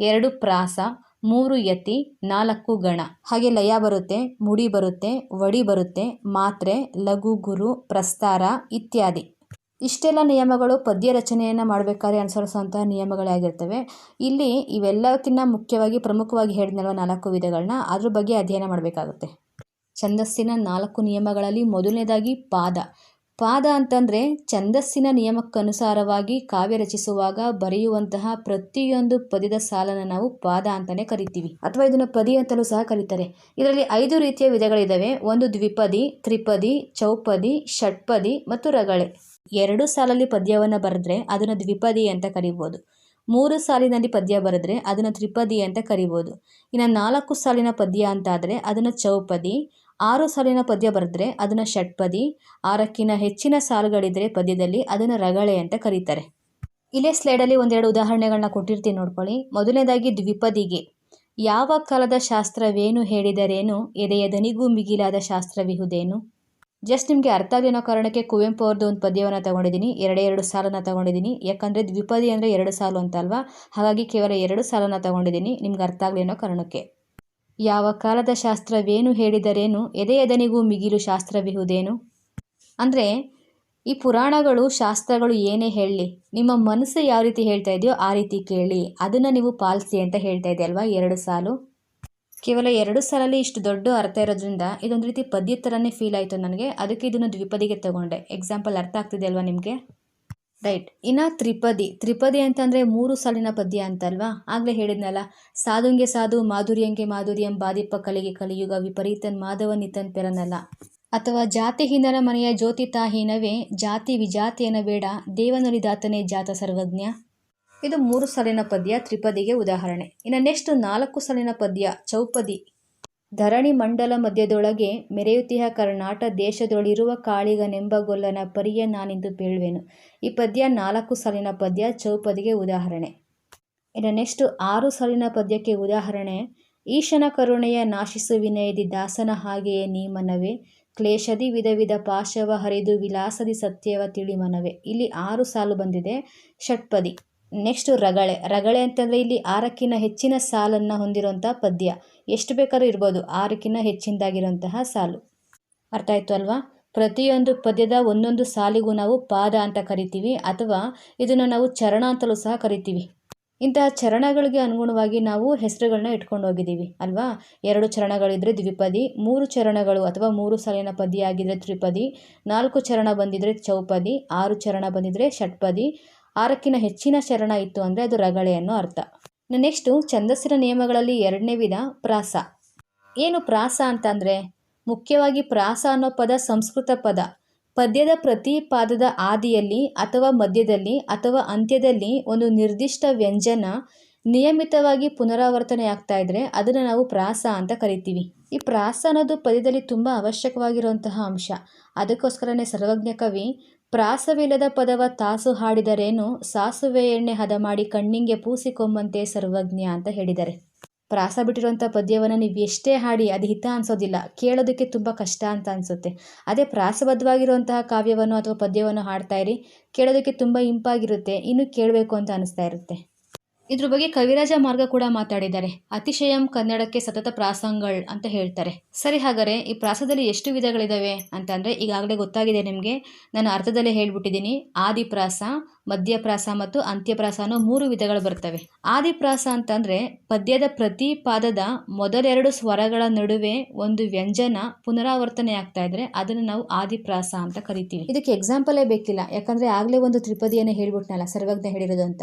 ಎರಡು ಪ್ರಾಸ, ಮೂರು ಯತಿ, ನಾಲ್ಕು ಗಣ. ಹಾಗೆ ಲಯ ಬರುತ್ತೆ, ಮುಡಿ ಬರುತ್ತೆ, ವಡಿ ಬರುತ್ತೆ, ಮಾತ್ರೆ, ಲಘು, ಗುರು, ಪ್ರಸ್ತಾರ ಇತ್ಯಾದಿ. ಇಷ್ಟೆಲ್ಲ ನಿಯಮಗಳು ಪದ್ಯ ರಚನೆಯನ್ನು ಮಾಡಬೇಕಾದ್ರೆ ಅನುಸರಿಸುವಂತಹ ನಿಯಮಗಳೇ ಆಗಿರ್ತವೆ. ಇಲ್ಲಿ ಇವೆಲ್ಲಕ್ಕಿಂತ ಮುಖ್ಯವಾಗಿ ಪ್ರಮುಖವಾಗಿ ಹೇಳಿದ್ನಲ್ವ ನಾಲ್ಕು ವಿಧಗಳನ್ನ ಅದ್ರ ಬಗ್ಗೆ ಅಧ್ಯಯನ ಮಾಡಬೇಕಾಗುತ್ತೆ. ಛಂದಸ್ಸಿನ ನಾಲ್ಕು ನಿಯಮಗಳಲ್ಲಿ ಮೊದಲನೇದಾಗಿ ಪಾದ. ಪಾದ ಅಂತಂದರೆ ಛಂದಸ್ಸಿನ ನಿಯಮಕ್ಕನುಸಾರವಾಗಿ ಕಾವ್ಯ ರಚಿಸುವಾಗ ಬರೆಯುವಂತಹ ಪ್ರತಿಯೊಂದು ಪದ್ಯದ ಸಾಲನ್ನು ನಾವು ಪಾದ ಅಂತಲೇ ಕರಿತೀವಿ. ಅಥವಾ ಇದನ್ನು ಪದಿ ಅಂತಲೂ ಸಹ ಕರೀತಾರೆ. ಇದರಲ್ಲಿ ಐದು ರೀತಿಯ ವಿಧಗಳಿದ್ದಾವೆ ಒಂದು ದ್ವಿಪದಿ, ತ್ರಿಪದಿ, ಚೌಪದಿ, ಷಟ್ಪದಿ ಮತ್ತು ರಗಳೆ. ಎರಡು ಸಾಲಲ್ಲಿ ಪದ್ಯವನ್ನು ಬರೆದ್ರೆ ಅದನ್ನು ದ್ವಿಪದಿ ಅಂತ ಕರಿಬೋದು. ಮೂರು ಸಾಲಿನಲ್ಲಿ ಪದ್ಯ ಬರೆದ್ರೆ ಅದನ್ನು ತ್ರಿಪದಿ ಅಂತ ಕರಿಬೋದು. ಇನ್ನು ನಾಲ್ಕು ಸಾಲಿನ ಪದ್ಯ ಅಂತಾದರೆ ಅದನ್ನು ಚೌಪದಿ, ಆರು ಸಾಲಿನ ಪದ್ಯ ಬರೆದ್ರೆ ಅದನ್ನು ಷಟ್ಪದಿ ಆರಕ್ಕಿಂತ ಹೆಚ್ಚಿನ ಸಾಲುಗಳಿದ್ದರೆ ಪದ್ಯದಲ್ಲಿ ಅದನ್ನು ರಗಳೆ ಅಂತ ಕರೀತಾರೆ. ಇಲ್ಲೇ ಸ್ಲೈಡಲ್ಲಿ ಒಂದೆರಡು ಉದಾಹರಣೆಗಳನ್ನ ಕೊಟ್ಟಿರ್ತೀನಿ ನೋಡ್ಕೊಳ್ಳಿ. ಮೊದಲನೇದಾಗಿ ದ್ವಿಪದಿಗೆ. ಯಾವ ಕಾಲದ ಶಾಸ್ತ್ರವೇನು ಹೇಳಿದರೇನು, ಎದೆಯ ದನಿಗೂ ಮಿಗಿಲಾದ ಶಾಸ್ತ್ರವಿಹುದೇನು? ಜಸ್ಟ್ ನಿಮಗೆ ಅರ್ಥ ಆಗಲಿ ಅನ್ನೋ ಕಾರಣಕ್ಕೆ ಕುವೆಂಪು ಅವ್ರದ್ದು ಒಂದು ಪದ್ಯವನ್ನು ತಗೊಂಡಿದ್ದೀನಿ. ಎರಡೇ ಎರಡು ಸಾಲನ್ನು ತಗೊಂಡಿದ್ದೀನಿ. ಯಾಕಂದರೆ ದ್ವಿಪದಿ ಅಂದರೆ ಎರಡು ಸಾಲು ಅಂತ ಅಲ್ವಾ? ಹಾಗಾಗಿ ಕೇವಲ ಎರಡು ಸಾಲನ್ನು ತಗೊಂಡಿದ್ದೀನಿ. ನಿಮ್ಗೆ ಅರ್ಥ ಆಗಲಿ ಅನ್ನೋ ಕಾರಣಕ್ಕೆ. ಯಾವ ಕಾಲದ ಶಾಸ್ತ್ರವೇನು ಹೇಳಿದರೇನು? ಎದೆಯದನಿಗೂ ಮಿಗಿಲು ಶಾಸ್ತ್ರವಿಹುದೇನು? ಅಂದರೆ ಈ ಪುರಾಣಗಳು, ಶಾಸ್ತ್ರಗಳು ಏನೇ ಹೇಳಲಿ ನಿಮ್ಮ ಮನಸ್ಸು ಯಾವ ರೀತಿ ಹೇಳ್ತಾ ಇದೆಯೋ ಆ ರೀತಿ ಕೇಳಿ. ಅದನ್ನು ನೀವು ಪಾಲಿಸಿ ಅಂತ ಹೇಳ್ತಾ ಇದೆ ಅಲ್ವಾ ಎರಡು ಸಾಲು? ಕೇವಲ ಎರಡು ಸಾಲಲ್ಲಿ ಇಷ್ಟು ದೊಡ್ಡ ಅರ್ಥ ಇರೋದ್ರಿಂದ ಇದೊಂದು ರೀತಿ ಪದ್ಯ ಥರನೇ ಫೀಲ್ ಆಯಿತು ನನಗೆ. ಅದಕ್ಕೆ ಇದನ್ನು ದ್ವಿಪದಿಗೆ ತಗೊಂಡೆ. ಎಕ್ಸಾಂಪಲ್ ಅರ್ಥ ಆಗ್ತಿದೆ ಅಲ್ವಾ ನಿಮಗೆ? ರೈಟ್ ಇನ್ನು ತ್ರಿಪದಿ. ತ್ರಿಪದಿ ಅಂತಂದರೆ ಮೂರು ಸಾಲಿನ ಪದ್ಯ ಅಂತಲ್ವಾ? ಆಗಲೇ ಹೇಳಿದ್ನಲ್ಲ. ಸಾಧುಂಗೆ ಸಾಧು, ಮಾಧುರ್ಯಂಗೆ ಮಾಧುರ್ಯಂ ಬಾದಿಪ್ಪ ಕಲಿಗೆ ಕಲಿಯುಗ, ವಿಪರೀತನ್ ಮಾಧವ ನಿತನ್ ಪೆರನಲ್ಲ. ಅಥವಾ ಜಾತಿಹೀನರ ಮನೆಯ ಜ್ಯೋತಿ ತಾಹೀನವೇ, ಜಾತಿ ವಿಜಾತಿಯನ ಬೇಡ ದೇವನುಲಿದಾತನೇ ಜಾತ ಸರ್ವಜ್ಞ. ಇದು ಮೂರು ಸಾಲಿನ ಪದ್ಯ, ತ್ರಿಪದಿಗೆ ಉದಾಹರಣೆ. ಇನ್ನು ನೆಕ್ಸ್ಟ್ ನಾಲ್ಕು ಸಾಲಿನ ಪದ್ಯ, ಚೌಪದಿ. ಧರಣಿ ಮಂಡಲ ಮಧ್ಯದೊಳಗೆ ಮೆರೆಯುತ್ತಿಹ ಕರ್ನಾಟ ದೇಶದೊಳಿರುವ ಕಾಳಿಗನೆಂಬ ಗೊಲ್ಲನ ಪರಿಯ ನಾನಿಂದು ಬೀಳ್ವೆನು ಈ ಪದ್ಯ ನಾಲ್ಕು ಸಾಲಿನ ಪದ್ಯ, ಚೌಪದಿಗೆ ಉದಾಹರಣೆ. ಇನ್ನು ನೆಕ್ಸ್ಟ್ ಆರು ಸಾಲಿನ ಪದ್ಯಕ್ಕೆ ಉದಾಹರಣೆ. ಈಶನ ಕರುಣೆಯ ನಾಶಿಸು ವಿನಯದಿ ದಾಸನ ಹಾಗೆಯೇ ನೀಮನವೇ ಕ್ಲೇಶದಿ ವಿಧ ವಿಧ ಪಾಶವ ಹರಿದು ವಿಲಾಸದಿ ಸತ್ಯವ ತಿಳಿಮನವೇ ಇಲ್ಲಿ ಆರು ಸಾಲು ಬಂದಿದೆ. ಷಟ್ಪದಿ. ನೆಕ್ಸ್ಟ್ ರಗಳೆ. ರಗಳೆ ಅಂತಂದರೆ ಇಲ್ಲಿ ಆರಕ್ಕಿನ ಹೆಚ್ಚಿನ ಸಾಲನ್ನು ಹೊಂದಿರುವಂಥ ಪದ್ಯ. ಎಷ್ಟು ಬೇಕಾದ್ರೂ ಇರ್ಬೋದು, ಆರಕ್ಕಿನ ಹೆಚ್ಚಿನದಾಗಿರುವಂತಹ ಸಾಲು. ಅರ್ಥ ಆಯಿತು ಅಲ್ವಾ? ಪ್ರತಿಯೊಂದು ಪದ್ಯದ ಒಂದೊಂದು ಸಾಲಿಗೂ ನಾವು ಪಾದ ಅಂತ ಕರಿತೀವಿ, ಅಥವಾ ಇದನ್ನು ನಾವು ಚರಣ ಅಂತಲೂ ಸಹ ಕರಿತೀವಿ. ಇಂತಹ ಚರಣಗಳಿಗೆ ಅನುಗುಣವಾಗಿ ನಾವು ಹೆಸರುಗಳನ್ನ ಇಟ್ಕೊಂಡು ಹೋಗಿದ್ದೀವಿ, ಅಲ್ವಾ? ಎರಡು ಚರಣಗಳಿದ್ದರೆ ದ್ವಿಪದಿ, ಮೂರು ಚರಣಗಳು ಅಥವಾ ಮೂರು ಸಾಲಿನ ಪದ್ಯ ಆಗಿದ್ರೆ ತ್ರಿಪದಿ, ನಾಲ್ಕು ಚರಣ ಬಂದಿದ್ರೆ ಚೌಪದಿ, ಆರು ಚರಣ ಬಂದಿದ್ರೆ ಷಟ್ಪದಿ ಆರಕ್ಕಿಂತ ಹೆಚ್ಚಿನ ಶರಣ ಇತ್ತು ಅಂದರೆ ಅದು ರಗಳೆ ಅನ್ನೋ ಅರ್ಥ. ನೆಕ್ಸ್ಟು ಛಂದಸ್ಸಿನ ನಿಯಮಗಳಲ್ಲಿ ಎರಡನೇ ವಿಧ ಪ್ರಾಸ. ಏನು ಪ್ರಾಸ ಅಂತಂದರೆ ಮುಖ್ಯವಾಗಿ ಪ್ರಾಸ ಅನ್ನೋ ಪದ ಸಂಸ್ಕೃತ ಪದ. ಪದ್ಯದ ಪ್ರತಿ ಪಾದದ ಆದಿಯಲ್ಲಿ ಅಥವಾ ಮಧ್ಯದಲ್ಲಿ ಅಥವಾ ಅಂತ್ಯದಲ್ಲಿ ಒಂದು ನಿರ್ದಿಷ್ಟ ವ್ಯಂಜನ ನಿಯಮಿತವಾಗಿ ಪುನರಾವರ್ತನೆ ಆಗ್ತಾ ಇದ್ರೆ ಅದನ್ನು ನಾವು ಪ್ರಾಸ ಅಂತ ಕರಿತೀವಿ. ಈ ಪ್ರಾಸ ಅನ್ನೋದು ಪದ್ಯದಲ್ಲಿ ತುಂಬ ಅವಶ್ಯಕವಾಗಿರುವಂತಹ ಅಂಶ. ಅದಕ್ಕೋಸ್ಕರನೇ ಸರ್ವಜ್ಞ ಕವಿ ಪ್ರಾಸವಿಲ್ಲದ ಪದವ ತಾಸು ಹಾಡಿದರೇನು? ಸಾಸುವೆ ಎಣ್ಣೆ ಹದ ಮಾಡಿ ಕಣ್ಣಿಂಗೆ ಪೂಸಿಕೊಂಬಂತೆ ಸರ್ವಜ್ಞ ಅಂತ ಹೇಳಿದ್ದಾರೆ ಪ್ರಾಸ ಬಿಟ್ಟಿರುವಂಥ ಪದ್ಯವನ್ನು ನೀವು ಎಷ್ಟೇ ಹಾಡಿ ಅದು ಹಿತ ಅನಿಸೋದಿಲ್ಲ. ಕೇಳೋದಕ್ಕೆ ತುಂಬ ಕಷ್ಟ ಅಂತ ಅನಿಸುತ್ತೆ. ಅದೇ ಪ್ರಾಸಬದ್ಧವಾಗಿರುವಂತಹ ಕಾವ್ಯವನ್ನು ಅಥವಾ ಪದ್ಯವನ್ನು ಹಾಡ್ತಾ ಇರಿ. ಕೇಳೋದಕ್ಕೆ ತುಂಬ ಇಂಪಾಗಿರುತ್ತೆ. ಇನ್ನೂ ಕೇಳಬೇಕು ಅಂತ ಅನಿಸ್ತಾ ಇರುತ್ತೆ. ಇದ್ರ ಬಗ್ಗೆ ಕವಿರಾಜ ಮಾರ್ಗ ಕೂಡ ಮಾತಾಡಿದ್ದಾರೆ. ಅತಿಶಯಂ ಕನ್ನಡಕ್ಕೆ ಸತತ ಪ್ರಾಸಂಗಳ್ ಅಂತ ಹೇಳ್ತಾರೆ. ಸರಿ ಹಾಗಾದರೆ ಈ ಪ್ರಾಸದಲ್ಲಿ ಎಷ್ಟು ವಿಧಗಳಿದಾವೆ ಅಂತಂದರೆ ಈಗಾಗಲೇ ಗೊತ್ತಾಗಿದೆ ನಿಮಗೆ. ನಾನು ಅರ್ಥದಲ್ಲೇ ಹೇಳ್ಬಿಟ್ಟಿದ್ದೀನಿ. ಆದಿಪ್ರಾಸ, ಮಧ್ಯಪ್ರಾಸ ಮತ್ತು ಅಂತ್ಯಪ್ರಾಸ ಅನ್ನೋ ಮೂರು ವಿಧಗಳು ಬರ್ತವೆ. ಆದಿಪ್ರಾಸ ಅಂತಂದರೆ ಪದ್ಯದ ಪ್ರತಿ ಪಾದದ ಮೊದಲೆರಡು ಸ್ವರಗಳ ನಡುವೆ ಒಂದು ವ್ಯಂಜನ ಪುನರಾವರ್ತನೆ ಆಗ್ತಾ ಇದ್ರೆ ಅದನ್ನು ನಾವು ಆದಿಪ್ರಾಸ ಅಂತ ಕರಿತೀವಿ. ಇದಕ್ಕೆ ಎಕ್ಸಾಂಪಲೇ ಬೇಕಿಲ್ಲ. ಯಾಕಂದರೆ ಆಗಲೇ ಒಂದು ತ್ರಿಪದಿಯನ್ನು ಹೇಳ್ಬಿಟ್ನಲ್ಲ ಸರ್ವಜ್ಞ ಹೇಳಿರೋದು ಅಂತ.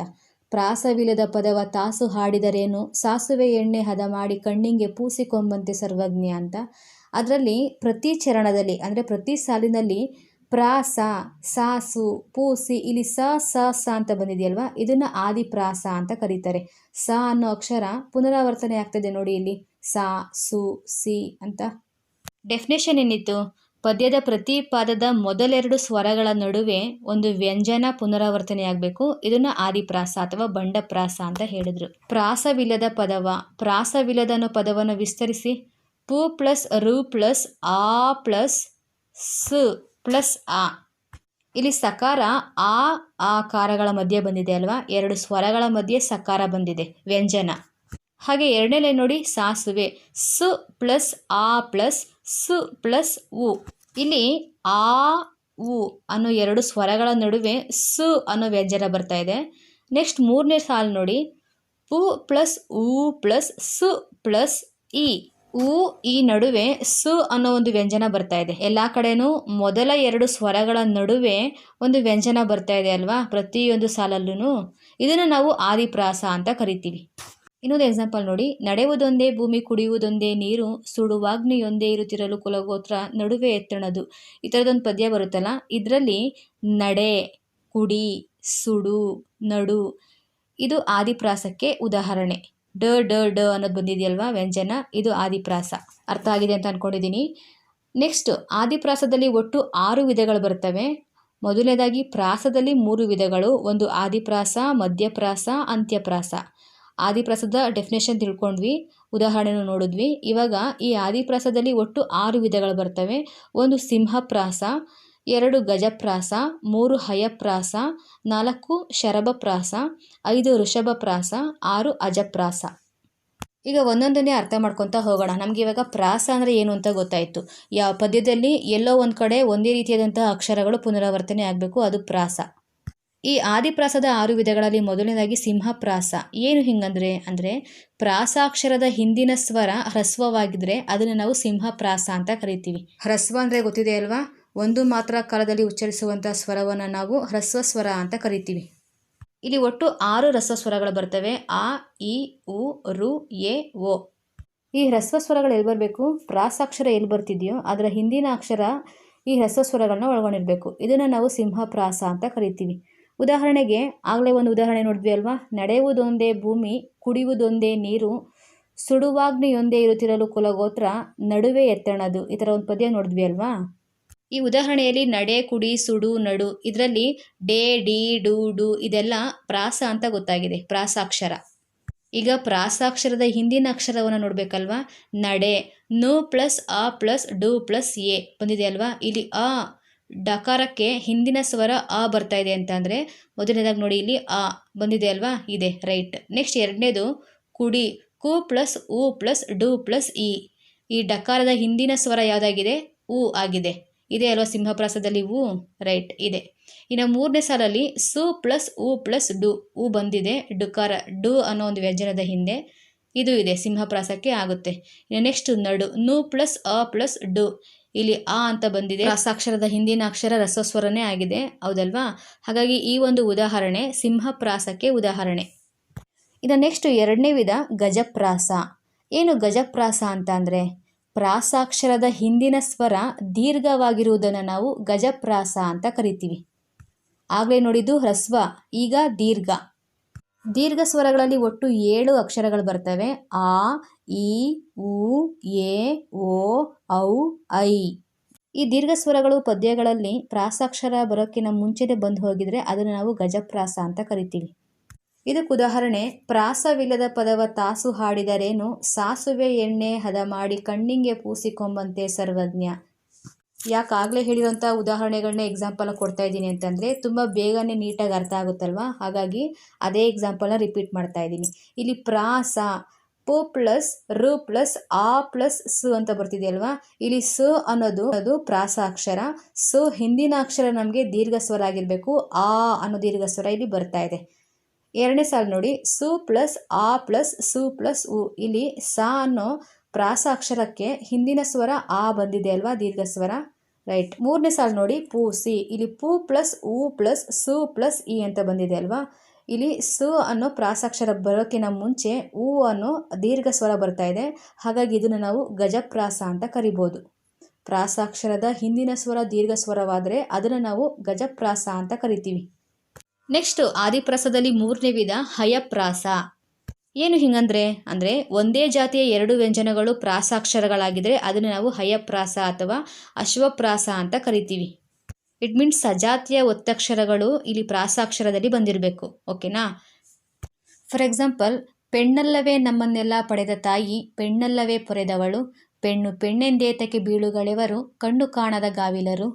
ಪ್ರಾಸವಿಲ್ಲದ ಪದವ ತಾಸು ಹಾಡಿದರೇನು? ಸಾಸುವೆ ಎಣ್ಣೆ ಹದ ಮಾಡಿ ಕಣ್ಣಿಂಗೆ ಪೂಸಿಕೊಂಬಂತೆ ಸರ್ವಜ್ಞ ಅಂತ. ಅದರಲ್ಲಿ ಪ್ರತಿ ಚರಣದಲ್ಲಿ, ಅಂದರೆ ಪ್ರತಿ ಸಾಲಿನಲ್ಲಿ ಪ್ರಾಸ ಸಾಸು, ಪೂಸಿ, ಇಲ್ಲಿ ಸ ಸ ಸ ಅಂತ ಬಂದಿದೆಯಲ್ವಾ? ಇದನ್ನು ಆದಿಪ್ರಾಸ ಅಂತ ಕರೀತಾರೆ. ಸ ಅನ್ನೋ ಅಕ್ಷರ ಪುನರಾವರ್ತನೆ ಆಗ್ತದೆ ನೋಡಿ ಇಲ್ಲಿ. ಸಾ, ಸು, ಸಿ ಅಂತ. ಡೆಫಿನೇಷನ್ ಏನಿತ್ತು? ಪದ್ಯದ ಪ್ರತಿ ಪಾದದ ಮೊದಲೆರಡು ಸ್ವರಗಳ ನಡುವೆ ಒಂದು ವ್ಯಂಜನ ಪುನರಾವರ್ತನೆಯಾಗಬೇಕು. ಇದನ್ನು ಆದಿಪ್ರಾಸ ಅಥವಾ ಬಂಡಪ್ರಾಸ ಅಂತ ಹೇಳಿದರು. ಪ್ರಾಸವಿಲ್ಲದ ಪದವ ಪ್ರಾಸವಿಲ್ಲದ ಅನ್ನೋ ಪದವನ್ನು ವಿಸ್ತರಿಸಿ. ಪು ಪ್ಲಸ್ ರು ಪ್ಲಸ್ ಆ ಪ್ಲಸ್ ಸ್ ಪ್ಲಸ್ ಆ. ಇಲ್ಲಿ ಸಕಾರ, ಆ, ಆಕಾರಗಳ ಮಧ್ಯೆ ಬಂದಿದೆ ಅಲ್ವಾ? ಎರಡು ಸ್ವರಗಳ ಮಧ್ಯೆ ಸಕಾರ ಬಂದಿದೆ, ವ್ಯಂಜನ. ಹಾಗೆ ಎರಡನೇ ನೋಡಿ ಸಾಸುವೆ. ಸು ಪ್ಲಸ್ ಆ ಪ್ಲಸ್ ಸು ಪ್ಲಸ್ ಉ. ಇಲ್ಲಿ ಆ, ಉ ಅನ್ನೋ ಎರಡು ಸ್ವರಗಳ ನಡುವೆ ಸು ಅನ್ನೋ ವ್ಯಂಜನ ಬರ್ತಾ ಇದೆ. ನೆಕ್ಸ್ಟ್ ಮೂರನೇ ಸಾಲು ನೋಡಿ. ಪು ಪ್ಲಸ್ ಉ ಪ್ಲಸ್ ಸು ಪ್ಲಸ್ ಇ. ಉ ಈ ನಡುವೆ ಸು ಅನ್ನೋ ಒಂದು ವ್ಯಂಜನ ಬರ್ತಾ ಇದೆ. ಎಲ್ಲ ಕಡೆನೂ ಮೊದಲ ಎರಡು ಸ್ವರಗಳ ನಡುವೆ ಒಂದು ವ್ಯಂಜನ ಬರ್ತಾ ಇದೆ ಅಲ್ವಾ? ಪ್ರತಿಯೊಂದು ಸಾಲಲ್ಲೂ ಇದನ್ನು ನಾವು ಆದಿಪ್ರಾಸ ಅಂತ ಕರಿತೀವಿ. ಇನ್ನೊಂದು ಎಕ್ಸಾಂಪಲ್ ನೋಡಿ, ನಡೆಯುವುದೊಂದೇ ಭೂಮಿ ಕುಡಿಯುವುದೊಂದೇ ನೀರು ಸುಡುವಾಗ್ನಿಯೊಂದೇ ಇರುತ್ತಿರಲು ಕುಲಗೋತ್ರ ನಡುವೆ ಎತ್ತಣದು. ಈ ಥರದೊಂದು ಪದ್ಯ ಬರುತ್ತಲ್ಲ, ಇದರಲ್ಲಿ ನಡೆ, ಕುಡಿ, ಸುಡು, ನಡು, ಇದು ಆದಿಪ್ರಾಸಕ್ಕೆ ಉದಾಹರಣೆ. ಡ ಡ ಡ ಅನ್ನೋದು ಬಂದಿದೆಯಲ್ವಾ ವ್ಯಂಜನ? ಇದು ಆದಿಪ್ರಾಸ. ಅರ್ಥ ಆಗಿದೆ ಅಂತ ಅಂದ್ಕೊಂಡಿದ್ದೀನಿ ನೆಕ್ಸ್ಟ್ ಆದಿಪ್ರಾಸದಲ್ಲಿ ಒಟ್ಟು ಆರು ವಿಧಗಳು ಬರ್ತವೆ ಮೊದಲನೇದಾಗಿ, ಪ್ರಾಸದಲ್ಲಿ ಮೂರು ವಿಧಗಳು. ಒಂದು ಆದಿಪ್ರಾಸ, ಮಧ್ಯಪ್ರಾಸ, ಅಂತ್ಯಪ್ರಾಸ. ಆದಿಪ್ರಾಸದ ಡೆಫಿನೇಷನ್ ತಿಳ್ಕೊಂಡ್ವಿ, ಉದಾಹರಣೆನೂ ನೋಡಿದ್ವಿ. ಇವಾಗ ಈ ಆದಿಪ್ರಾಸದಲ್ಲಿ ಒಟ್ಟು ಆರು ವಿಧಗಳು ಬರ್ತವೆ. ಒಂದು ಸಿಂಹಪ್ರಾಸ, ಎರಡು ಗಜಪ್ರಾಸ, ಮೂರು ಹಯಪ್ರಾಸ, ನಾಲ್ಕು ಶರಭಪ್ರಾಸ ಐದು ಋಷಭಪ್ರಾಸ, ಆರು ಅಜಪ್ರಾಸ. ಈಗ ಒಂದೊಂದನ್ನೇ ಅರ್ಥ ಮಾಡ್ಕೊತಾ ಹೋಗೋಣ. ನಮಗೆ ಇವಾಗ ಪ್ರಾಸ ಅಂದರೆ ಏನು ಅಂತ ಗೊತ್ತಾಯಿತು. ಯಾವ ಪದ್ಯದಲ್ಲಿ ಎಲ್ಲೋ ಒಂದು ಕಡೆ ಒಂದೇ ರೀತಿಯಾದಂತಹ ಅಕ್ಷರಗಳು ಪುನರಾವರ್ತನೆ ಆಗಬೇಕು, ಅದು ಪ್ರಾಸ. ಈ ಆದಿಪ್ರಾಸದ ಆರು ವಿಧಗಳಲ್ಲಿ ಮೊದಲನೇದಾಗಿ ಸಿಂಹಪ್ರಾಸ. ಏನು ಹಿಂಗಂದ್ರೆ, ಅಂದರೆ ಪ್ರಾಸಾಕ್ಷರದ ಹಿಂದಿನ ಸ್ವರ ಹ್ರಸ್ವವಾಗಿದ್ದರೆ ಅದನ್ನು ನಾವು ಸಿಂಹಪ್ರಾಸ ಅಂತ ಕರಿತೀವಿ. ಹ್ರಸ್ವ ಅಂದರೆ ಗೊತ್ತಿದೆ ಅಲ್ವಾ? ಒಂದು ಮಾತ್ರ ಕಾಲದಲ್ಲಿ ಉಚ್ಚರಿಸುವಂಥ ಸ್ವರವನ್ನು ನಾವು ಹ್ರಸ್ವ ಸ್ವರ ಅಂತ ಕರಿತೀವಿ. ಇಲ್ಲಿ ಒಟ್ಟು ಆರು ಹ್ರಸ್ವ ಸ್ವರಗಳು ಬರ್ತವೆ. ಆ, ಇ, ಉ, ರು, ಎ ಓ ಈ ಹ್ರಸ್ವ ಸ್ವರಗಳು ಎಲ್ಲಿ ಬರಬೇಕು? ಪ್ರಾಸಾಕ್ಷರ ಎಲ್ಲಿ ಬರ್ತಿದೆಯೋ ಅದರ ಹಿಂದಿನ ಅಕ್ಷರ ಈ ಹ್ರಸ್ವ ಸ್ವರಗಳನ್ನ ಒಳಗೊಂಡಿರಬೇಕು. ಇದನ್ನು ನಾವು ಸಿಂಹಪ್ರಾಸ ಅಂತ ಕರಿತೀವಿ. ಉದಾಹರಣೆಗೆ, ಆಗಲೇ ಒಂದು ಉದಾಹರಣೆ ನೋಡಿದ್ವಿ ಅಲ್ವಾ? ನಡೆಯುವುದೊಂದೇ ಭೂಮಿ, ಕುಡಿಯುವುದೊಂದೇ ನೀರು, ಸುಡುವಾಗ್ನಿಯೊಂದೇ ಇರುತ್ತಿರಲು ಕುಲಗೋತ್ರ ನಡುವೆ ಎತ್ತಣದು. ಈ ಥರ ಒಂದು ಪದ್ಯ ನೋಡಿದ್ವಿ ಅಲ್ವಾ? ಈ ಉದಾಹರಣೆಯಲ್ಲಿ ನಡೆ, ಕುಡಿ, ಸುಡು, ನಡು, ಇದರಲ್ಲಿ ಡೇ, ಡಿ, ಡು ಡು, ಇದೆಲ್ಲ ಪ್ರಾಸ ಅಂತ ಗೊತ್ತಾಗಿದೆ. ಪ್ರಾಸಾಕ್ಷರ. ಈಗ ಪ್ರಾಸಾಕ್ಷರದ ಹಿಂದಿನ ಅಕ್ಷರವನ್ನು ನೋಡಬೇಕಲ್ವಾ? ನಡೆ, ನು ಪ್ಲಸ್ ಅ ಪ್ಲಸ್ ಡು ಪ್ಲಸ್ ಎ ಬಂದಿದೆ ಅಲ್ವಾ? ಇಲ್ಲಿ ಅ ಡಕಾರಕ್ಕೆ ಹಿಂದಿನ ಸ್ವರ ಆ ಬರ್ತಾ ಇದೆ ಅಂತ ಅಂದರೆ ಮೊದಲನೇದಾಗಿ ನೋಡಿ ಇಲ್ಲಿ ಆ ಬಂದಿದೆ ಅಲ್ವಾ? ಇದೆ, ರೈಟ್. ನೆಕ್ಸ್ಟ್ ಎರಡನೇದು ಕುಡಿ, ಕು ಪ್ಲಸ್ ಉ ಪ್ಲಸ್ ಡು ಪ್ಲಸ್ ಇ. ಈ ಡಕಾರದ ಹಿಂದಿನ ಸ್ವರ ಯಾವುದಾಗಿದೆ? ಉ ಆಗಿದೆ. ಇದೆ ಅಲ್ವಾ ಸಿಂಹಪ್ರಾಸದಲ್ಲಿ ಉ? ರೈಟ್, ಇದೆ. ಇನ್ನು ಮೂರನೇ ಸಾಲಲ್ಲಿ ಸು ಪ್ಲಸ್ ಉ ಪ್ಲಸ್ ಡು, ಉ ಬಂದಿದೆ. ಡುಕಾರ, ಡು ಅನ್ನೋ ಒಂದು ವ್ಯಂಜನದ ಹಿಂದೆ ಇದು ಇದೆ, ಸಿಂಹಪ್ರಾಸಕ್ಕೆ ಆಗುತ್ತೆ. ಇನ್ನು ನೆಕ್ಸ್ಟ್ ನಡು, ನು ಪ್ಲಸ್ ಅ ಪ್ಲಸ್ ಡು. ಇಲ್ಲಿ ಆ ಅಂತ ಬಂದಿದೆ. ಪ್ರಾಸಾಕ್ಷರದ ಹಿಂದಿನ ಅಕ್ಷರ ರಸಸ್ವರನೇ ಆಗಿದೆ. ಹೌದಲ್ವಾ? ಹಾಗಾಗಿ ಈ ಒಂದು ಉದಾಹರಣೆ ಸಿಂಹಪ್ರಾಸಕ್ಕೆ ಉದಾಹರಣೆ. ಇನ್ನು ನೆಕ್ಸ್ಟ್ ಎರಡನೇ ವಿಧ ಗಜಪ್ರಾಸ. ಏನು ಗಜಪ್ರಾಸ ಅಂತ ಅಂದರೆ? ಪ್ರಾಸಾಕ್ಷರದ ಹಿಂದಿನ ಸ್ವರ ದೀರ್ಘವಾಗಿರುವುದನ್ನು ನಾವು ಗಜಪ್ರಾಸ ಅಂತ ಕರಿತೀವಿ. ಆಗಲೇ ನೋಡಿದ್ದು ಹ್ರಸ್ವ, ಈಗ ದೀರ್ಘ. ದೀರ್ಘ ಸ್ವರಗಳಲ್ಲಿ ಒಟ್ಟು ಏಳು ಅಕ್ಷರಗಳು ಬರ್ತವೆ. ಆ ಇ, ಉ, ಎ, ಓ, ಔ, ಐ. ಈ ದೀರ್ಘ ಸ್ವರಗಳು ಪದ್ಯಗಳಲ್ಲಿ ಪ್ರಾಸಾಕ್ಷರ ಬರೋಕ್ಕಿಂತ ಮುಂಚೆನೆ ಬಂದು ಹೋಗಿದ್ರೆ ಅದನ್ನು ನಾವು ಗಜಪ್ರಾಸ ಅಂತ ಕರಿತೀವಿ. ಇದಕ್ಕೆ ಉದಾಹರಣೆ, ಪ್ರಾಸವಿಲ್ಲದ ಪದವ ತಾಸು ಹಾಡಿದರೇನು? ಸಾಸುವೆ ಎಣ್ಣೆ ಹದ ಮಾಡಿ ಕಣ್ಣಿಂಗೆ ಪೂಸಿಕೊಂಬಂತೆ ಸರ್ವಜ್ಞ. ಯಾಕಾಗಲೇ ಹೇಳಿರೋಂಥ ಉದಾಹರಣೆಗಳನ್ನ ಎಕ್ಸಾಂಪಲ್ ಕೊಡ್ತಾ ಇದ್ದೀನಿ ಅಂತಂದರೆ, ತುಂಬ ಬೇಗನೆ ನೀಟಾಗಿ ಅರ್ಥ ಆಗುತ್ತಲ್ವಾ? ಹಾಗಾಗಿ ಅದೇ ಎಕ್ಸಾಂಪಲ್ನ ರಿಪೀಟ್ ಮಾಡ್ತಾ ಇದ್ದೀನಿ. ಇಲ್ಲಿ ಪ್ರಾಸ ಪು ಪ್ಲಸ್ ರು ಪ್ಲಸ್ ಆ ಪ್ಲಸ್ ಸು ಅಂತ ಬರ್ತಿದೆ ಅಲ್ವಾ? ಇಲ್ಲಿ ಸ ಅನ್ನೋದು ಅದು ಪ್ರಾಸಾಕ್ಷರ. ಸು ಹಿಂದಿನ ಅಕ್ಷರ ನಮಗೆ ದೀರ್ಘ ಸ್ವರ ಆಗಿರಬೇಕು. ಆ ಅನ್ನೋ ದೀರ್ಘ ಸ್ವರ ಇಲ್ಲಿ ಬರ್ತಾ ಇದೆ. ಎರಡನೇ ಸಾಲು ನೋಡಿ. ಸು ಪ್ಲಸ್ ಆ ಪ್ಲಸ್ ಸು ಪ್ಲಸ್ ಉ. ಇಲ್ಲಿ ಸ ಅನ್ನೋ ಪ್ರಾಸಾಕ್ಷರಕ್ಕೆ ಹಿಂದಿನ ಸ್ವರ ಆ ಬಂದಿದೆ ಅಲ್ವಾ? ದೀರ್ಘ ಸ್ವರ ರೈಟ್. ಮೂರನೇ ಸಾಲು ನೋಡಿ ಪು, ಸಿ. ಇಲ್ಲಿ ಪು ಪ್ಲಸ್ ಉ ಪ್ಲಸ್ ಸು ಪ್ಲಸ್ ಇ ಅಂತ ಬಂದಿದೆ ಅಲ್ವಾ? ಇಲ್ಲಿ ಸು ಅನ್ನೋ ಪ್ರಾಸಾಕ್ಷರ ಬರೋಕ್ಕಿಂತ ಮುಂಚೆ, ಉ ಅನ್ನೋ ದೀರ್ಘ ಸ್ವರ ಬರ್ತಾ ಇದೆ. ಹಾಗಾಗಿ ಇದನ್ನು ನಾವು ಗಜಪ್ರಾಸ ಅಂತ ಕರಿಬೋದು. ಪ್ರಾಸಾಕ್ಷರದ ಹಿಂದಿನ ಸ್ವರ, ದೀರ್ಘ ಸ್ವರವಾದರೆ ಅದನ್ನು ನಾವು ಗಜಪ್ರಾಸ ಅಂತ ಕರಿತೀವಿ. ನೆಕ್ಸ್ಟ್ ಆದಿಪ್ರಾಸದಲ್ಲಿ ಮೂರನೇ ವಿಧ, ಹಯಪ್ರಾಸ. ಏನು ಹಿಂಗಂದ್ರೆ? ಅಂದರೆ ಒಂದೇ ಜಾತಿಯ ಎರಡು ವ್ಯಂಜನಗಳು ಪ್ರಾಸಾಕ್ಷರಗಳಾಗಿದ್ದರೆ ಅದನ್ನು ನಾವು ಹಯಪ್ರಾಸ ಅಥವಾ ಅಶ್ವಪ್ರಾಸ ಅಂತ ಕರಿತೀವಿ. ಇಟ್ ಮೀನ್ಸ್ ಸಜಾತಿಯ ಒತ್ತಕ್ಷರಗಳು ಇಲ್ಲಿ ಪ್ರಾಸಾಕ್ಷರದಲ್ಲಿ ಬಂದಿರಬೇಕು. ಓಕೆನಾ ಫಾರ್ ಎಕ್ಸಾಂಪಲ್ ಪೆಣ್ಣಲ್ಲವೇ ನಮ್ಮನ್ನೆಲ್ಲ ಪಡೆದ ತಾಯಿ, ಪೆಣ್ಣಲ್ಲವೇ ಪೊರೆದವಳು, ಪೆಣ್ಣು ಪೆಣ್ಣೆಂದೇತಕ್ಕೆ ಬೀಳುಗಳೆವರು, ಕಣ್ಣು ಕಾಣದ ಗಾವಿಲರು.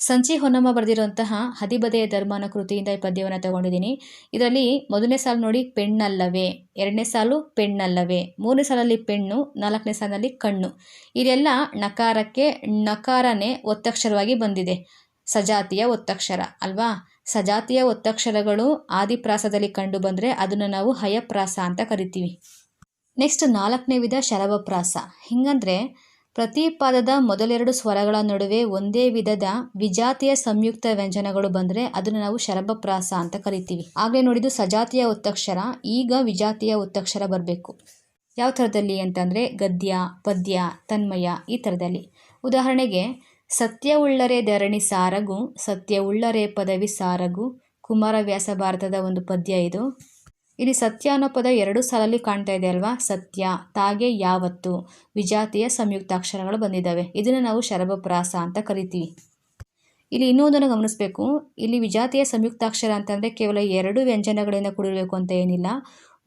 ಸಂಚಿ ಹೊನ್ನಮ್ಮ ಬರೆದಿರುವಂತಹ ಹದಿಬದೆಯ ಧರ್ಮನ ಕೃತಿಯಿಂದ ಈ ಪದ್ಯವನ್ನು ತಗೊಂಡಿದ್ದೀನಿ. ಇದರಲ್ಲಿ ಮೊದಲನೇ ಸಾಲು ನೋಡಿ, ಪೆಣ್ಣಲ್ಲವೇ. ಎರಡನೇ ಸಾಲು, ಪೆಣ್ಣಲ್ಲವೇ. ಮೂರನೇ ಸಾಲಲ್ಲಿ ಪೆಣ್ಣು, ನಾಲ್ಕನೇ ಸಾಲಿನಲ್ಲಿ ಕಣ್ಣು. ಇದೆಲ್ಲ ನಕಾರಕ್ಕೆ, ನಕಾರನೇ ಒತ್ತಕ್ಷರವಾಗಿ ಬಂದಿದೆ. ಸಜಾತಿಯ ಒತ್ತಕ್ಷರ, ಅಲ್ವಾ? ಸಜಾತಿಯ ಒತ್ತಕ್ಷರಗಳು ಆದಿಪ್ರಾಸದಲ್ಲಿ ಕಂಡು ಬಂದರೆ ಅದನ್ನು ನಾವು ಹಯಪ್ರಾಸ ಅಂತ ಕರಿತೀವಿ. ನೆಕ್ಸ್ಟ್ ನಾಲ್ಕನೇ ವಿಧ ಶರವಪ್ರಾಸ. ಹಿಂಗಂದ್ರೆ ಪ್ರತಿ ಪಾದದ ಮೊದಲೆರಡು ಸ್ವರಗಳ ನಡುವೆ ಒಂದೇ ವಿಧದ ವಿಜಾತಿಯ ಸಂಯುಕ್ತ ವ್ಯಂಜನಗಳು ಬಂದರೆ ಅದನ್ನು ನಾವು ಶರಭಪ್ರಾಸ ಅಂತ ಕರಿತೀವಿ. ಆಗಲೇ ನೋಡಿದ್ದು ಸಜಾತಿಯ ಒತ್ತಕ್ಷರ, ಈಗ ವಿಜಾತಿಯ ಒತ್ತಕ್ಷರ ಬರಬೇಕು. ಯಾವ ಥರದಲ್ಲಿ ಅಂತಂದರೆ ಗದ್ಯ, ಪದ್ಯ, ತನ್ಮಯ ಈ ಥರದಲ್ಲಿ. ಉದಾಹರಣೆಗೆ ಸತ್ಯ ಉಳ್ಳರೆ ಧರಣಿ ಸಾರಗು ಸತ್ಯ ಉಳ್ಳರೆ ಪದವಿ ಸಾರಗು. ಕುಮಾರವ್ಯಾಸ ಭಾರತದ ಒಂದು ಪದ್ಯ ಇದು. ಇಲ್ಲಿ ಸತ್ಯ ಅನ್ನೋ ಪದ ಎರಡು ಸಾಲಲ್ಲಿ ಕಾಣ್ತಾ ಇದೆ ಅಲ್ವಾ? ಸತ್ಯ, ತಾಗೆ ಯಾವತ್ತು? ವಿಜಾತಿಯ ಸಂಯುಕ್ತಾಕ್ಷರಗಳು ಬಂದಿದ್ದಾವೆ. ಇದನ್ನು ನಾವು ಶರಭಪ್ರಾಸ ಅಂತ ಕರಿತೀವಿ. ಇಲ್ಲಿ ಇನ್ನೊಂದನ್ನು ಗಮನಿಸಬೇಕು. ಇಲ್ಲಿ ವಿಜಾತಿಯ ಸಂಯುಕ್ತಾಕ್ಷರ ಅಂತಂದರೆ ಕೇವಲ ಎರಡು ವ್ಯಂಜನಗಳಿಂದ ಕೂಡಿರಬೇಕು ಅಂತ ಏನಿಲ್ಲ.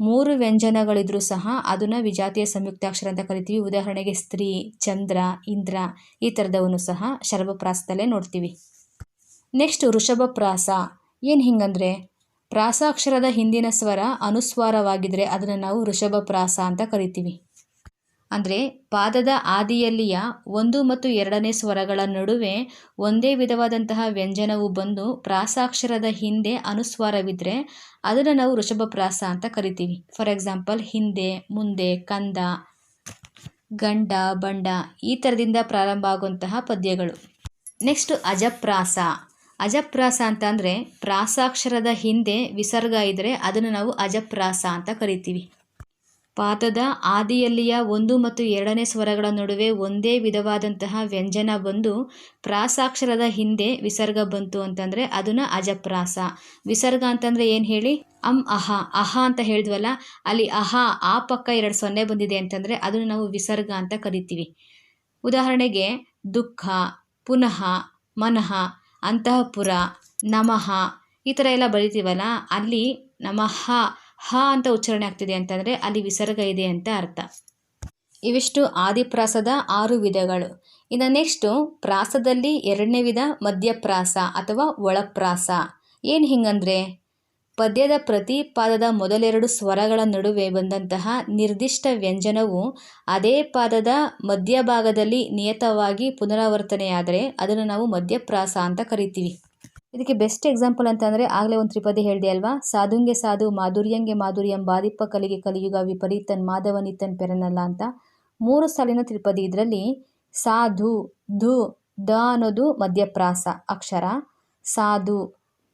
ಮೂರು ವ್ಯಂಜನಗಳಿದ್ರೂ ಸಹ ಅದನ್ನು ವಿಜಾತಿಯ ಸಂಯುಕ್ತಾಕ್ಷರ ಅಂತ ಕರಿತೀವಿ. ಉದಾಹರಣೆಗೆ ಸ್ತ್ರೀ, ಚಂದ್ರ, ಇಂದ್ರ ಈ ಥರದವನ್ನು ಸಹ ಶರಭಪ್ರಾಸದಲ್ಲೇ ನೋಡ್ತೀವಿ. ನೆಕ್ಸ್ಟ್ ವೃಷಭಪ್ರಾಸ. ಏನು ಹಿಂಗಂದ್ರೆ ಪ್ರಾಸಾಕ್ಷರದ ಹಿಂದಿನ ಸ್ವರ ಅನುಸ್ವಾರವಾಗಿದ್ದರೆ ಅದನ್ನು ನಾವು ವೃಷಭ ಪ್ರಾಸ ಅಂತ ಕರಿತೀವಿ. ಅಂದರೆ ಪಾದದ ಆದಿಯಲ್ಲಿಯ ಒಂದು ಮತ್ತು ಎರಡನೇ ಸ್ವರಗಳ ನಡುವೆ ಒಂದೇ ವಿಧವಾದಂತಹ ವ್ಯಂಜನವು ಬಂದು ಪ್ರಾಸಾಕ್ಷರದ ಹಿಂದೆ ಅನುಸ್ವಾರವಿದ್ದರೆ ಅದನ್ನು ನಾವು ವೃಷಭ ಪ್ರಾಸ ಅಂತ ಕರಿತೀವಿ. ಫಾರ್ ಎಕ್ಸಾಂಪಲ್ ಹಿಂದೆ, ಮುಂದೆ, ಕಂದ, ಗಂಡ, ಬಂಡ ಈ ಥರದಿಂದ ಪ್ರಾರಂಭ ಆಗುವಂತಹ ಪದ್ಯಗಳು. ನೆಕ್ಸ್ಟ್ ಅಜಪ್ರಾಸ. ಅಜಪ್ರಾಸ ಅಂತ ಅಂದರೆ ಪ್ರಾಸಾಕ್ಷರದ ಹಿಂದೆ ವಿಸರ್ಗ ಇದ್ದರೆ ಅದನ್ನು ನಾವು ಅಜಪ್ರಾಸ ಅಂತ ಕರಿತೀವಿ. ಪಾದದ ಆದಿಯಲ್ಲಿಯ ಒಂದು ಮತ್ತು ಎರಡನೇ ಸ್ವರಗಳ ನಡುವೆ ಒಂದೇ ವಿಧವಾದಂತಹ ವ್ಯಂಜನ ಬಂದು ಪ್ರಾಸಾಕ್ಷರದ ಹಿಂದೆ ವಿಸರ್ಗ ಬಂತು ಅಂತಂದರೆ ಅದನ್ನು ಅಜಪ್ರಾಸ. ವಿಸರ್ಗ ಅಂತಂದರೆ ಏನು ಹೇಳಿ? ಅಂ ಅಹ ಅಹ ಅಂತ ಹೇಳಿದ್ವಲ್ಲ, ಅಲ್ಲಿ ಅಹ, ಆ ಪಕ್ಕ ಎರಡು ಸೊನ್ನೆ ಬಂದಿದೆ ಅಂತಂದರೆ ಅದನ್ನು ನಾವು ವಿಸರ್ಗ ಅಂತ ಕರಿತೀವಿ. ಉದಾಹರಣೆಗೆ, ದುಃಖ, ಪುನಃ, ಮನಃ, ಅಂತಃಪುರ, ನಮಃ ಈ ಥರ ಎಲ್ಲ ಬರಿತೀವಲ್ಲ, ಅಲ್ಲಿ ನಮಃ ಹ ಅಂತ ಉಚ್ಚಾರಣೆ ಆಗ್ತಿದೆ ಅಂತಂದರೆ ಅಲ್ಲಿ ವಿಸರ್ಗ ಇದೆ ಅಂತ ಅರ್ಥ. ಇವಿಷ್ಟು ಆದಿಪ್ರಾಸದ ಆರು ವಿಧಗಳು. ಇನ್ನು ನೆಕ್ಸ್ಟು ಪ್ರಾಸದಲ್ಲಿ ಎರಡನೇ ವಿಧ ಮಧ್ಯಪ್ರಾಸ ಅಥವಾ ಒಳಪ್ರಾಸ. ಏನು ಹಿಂಗಂದ್ರೆ? ಪದ್ಯದ ಪ್ರತಿ ಪಾದದ ಮೊದಲೆರಡು ಸ್ವರಗಳ ನಡುವೆ ಬಂದಂತಹ ನಿರ್ದಿಷ್ಟ ವ್ಯಂಜನವು ಅದೇ ಪಾದದ ಮಧ್ಯಭಾಗದಲ್ಲಿ ನಿಯತವಾಗಿ ಪುನರಾವರ್ತನೆಯಾದರೆ ಅದನ್ನು ನಾವು ಮಧ್ಯಪ್ರಾಸ ಅಂತ ಕರಿತೀವಿ. ಇದಕ್ಕೆ ಬೆಸ್ಟ್ ಎಕ್ಸಾಂಪಲ್ ಅಂತಂದರೆ ಆಗಲೇ ಒಂದು ತ್ರಿಪದಿ ಹೇಳಿದೆ ಅಲ್ವಾ? ಸಾಧುಂಗೆ ಸಾಧು, ಮಾಧುರ್ಯಂಗೆ ಮಾಧುರ್ಯಂ ಬಾದಿಪ್ಪ ಕಲಿಗೆ ಕಲಿಯುಗ ವಿಪರೀತನ್ ಮಾಧವನಿತನ್ ಪೆರನಲ್ಲ ಅಂತ ಮೂರು ಸಾಲಿನ ತ್ರಿಪದಿ ಇದರಲ್ಲಿ ಸಾಧು, ಧು, ದ ಅನ್ನೋದು ಮಧ್ಯಪ್ರಾಸ ಅಕ್ಷರ. ಸಾಧು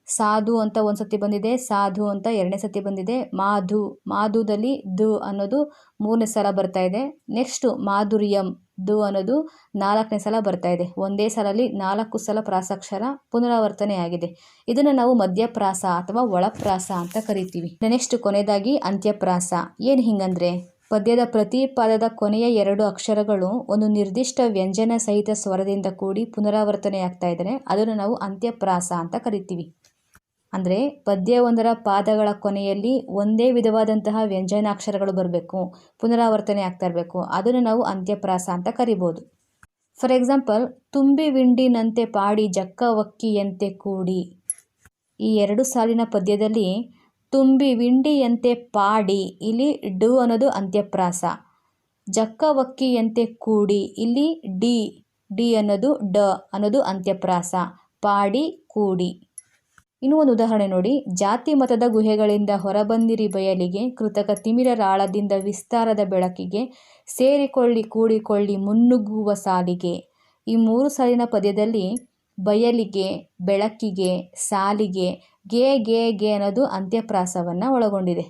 ಸಾಧು ಅಂತ ಒಂದು ಸತಿ ಬಂದಿದೆ, ಸಾಧು ಅಂತ ಎರಡನೇ ಸತಿ ಬಂದಿದೆ. ಮಾಧು, ಮಾಧುದಲ್ಲಿ ದು ಅನ್ನೋದು ಮೂರನೇ ಸಲ ಬರ್ತಾ ಇದೆ. ನೆಕ್ಸ್ಟು ಮಾಧುರ್ಯಂ, ದು ಅನ್ನೋದು ನಾಲ್ಕನೇ ಸಲ ಬರ್ತಾ ಇದೆ. ಒಂದೇ ಸಲಲ್ಲಿ ನಾಲ್ಕು ಸಲ ಪ್ರಾಸಾಕ್ಷರ ಪುನರಾವರ್ತನೆ ಆಗಿದೆ. ಇದನ್ನು ನಾವು ಮಧ್ಯಪ್ರಾಸ ಅಥವಾ ಒಳಪ್ರಾಸ ಅಂತ ಕರಿತೀವಿ. ನೆಕ್ಸ್ಟ್ ಕೊನೆಯದಾಗಿ ಅಂತ್ಯಪ್ರಾಸ. ಏನು ಹಿಂಗಂದ್ರೆ, ಪದ್ಯದ ಪ್ರತಿ ಪದದ ಕೊನೆಯ ಎರಡು ಅಕ್ಷರಗಳು ಒಂದು ನಿರ್ದಿಷ್ಟ ವ್ಯಂಜನ ಸಹಿತ ಸ್ವರದಿಂದ ಕೂಡಿ ಪುನರಾವರ್ತನೆಯಾಗ್ತಾ ಇದ್ದರೆ ಅದನ್ನು ನಾವು ಅಂತ್ಯಪ್ರಾಸ ಅಂತ ಕರಿತೀವಿ. ಅಂದರೆ ಪದ್ಯವೊಂದರ ಪಾದಗಳ ಕೊನೆಯಲ್ಲಿ ಒಂದೇ ವಿಧವಾದಂತಹ ವ್ಯಂಜನಾಕ್ಷರಗಳು ಬರಬೇಕು, ಪುನರಾವರ್ತನೆ ಆಗ್ತಾ ಇರಬೇಕು. ಅದನ್ನು ನಾವು ಅಂತ್ಯಪ್ರಾಸ ಅಂತ ಕರಿಬೋದು. ಫಾರ್ ಎಕ್ಸಾಂಪಲ್ ತುಂಬಿ ವಿಂಡಿನಂತೆ ಪಾಡಿ ಜಕ್ಕ ಒಕ್ಕಿಯಂತೆ ಕೂಡಿ. ಈ ಎರಡು ಸಾಲಿನ ಪದ್ಯದಲ್ಲಿ ತುಂಬಿ ವಿಂಡಿಯಂತೆ ಪಾಡಿ, ಇಲ್ಲಿ ಡು ಅನ್ನೋದು ಅಂತ್ಯಪ್ರಾಸ. ಜಕ್ಕ ಒಕ್ಕಿಯಂತೆ ಕೂಡಿ, ಇಲ್ಲಿ ಡಿ ಡಿ ಅನ್ನೋದು ಡ ಅನ್ನೋದು ಅಂತ್ಯಪ್ರಾಸ. ಪಾಡಿ, ಕೂಡಿ. ಇನ್ನೂ ಒಂದು ಉದಾಹರಣೆ ನೋಡಿ. ಜಾತಿ ಮತದ ಗುಹೆಗಳಿಂದ ಹೊರಬಂದಿರಿ ಬಯಲಿಗೆ, ಕೃತಕ ತಿಮಿರರಾಳದಿಂದ ವಿಸ್ತಾರದ ಬೆಳಕಿಗೆ, ಸೇರಿಕೊಳ್ಳಿ, ಕೂಡಿಕೊಳ್ಳಿ, ಮುನ್ನುಗ್ಗುವ ಸಾಲಿಗೆ. ಈ ಮೂರು ಸಾಲಿನ ಪದ್ಯದಲ್ಲಿ ಬಯಲಿಗೆ, ಬೆಳಕಿಗೆ, ಸಾಲಿಗೆ ಗೆ ಗೆ ಗೆ ಅನ್ನೋದು ಅಂತ್ಯಪ್ರಾಸವನ್ನು ಒಳಗೊಂಡಿದೆ.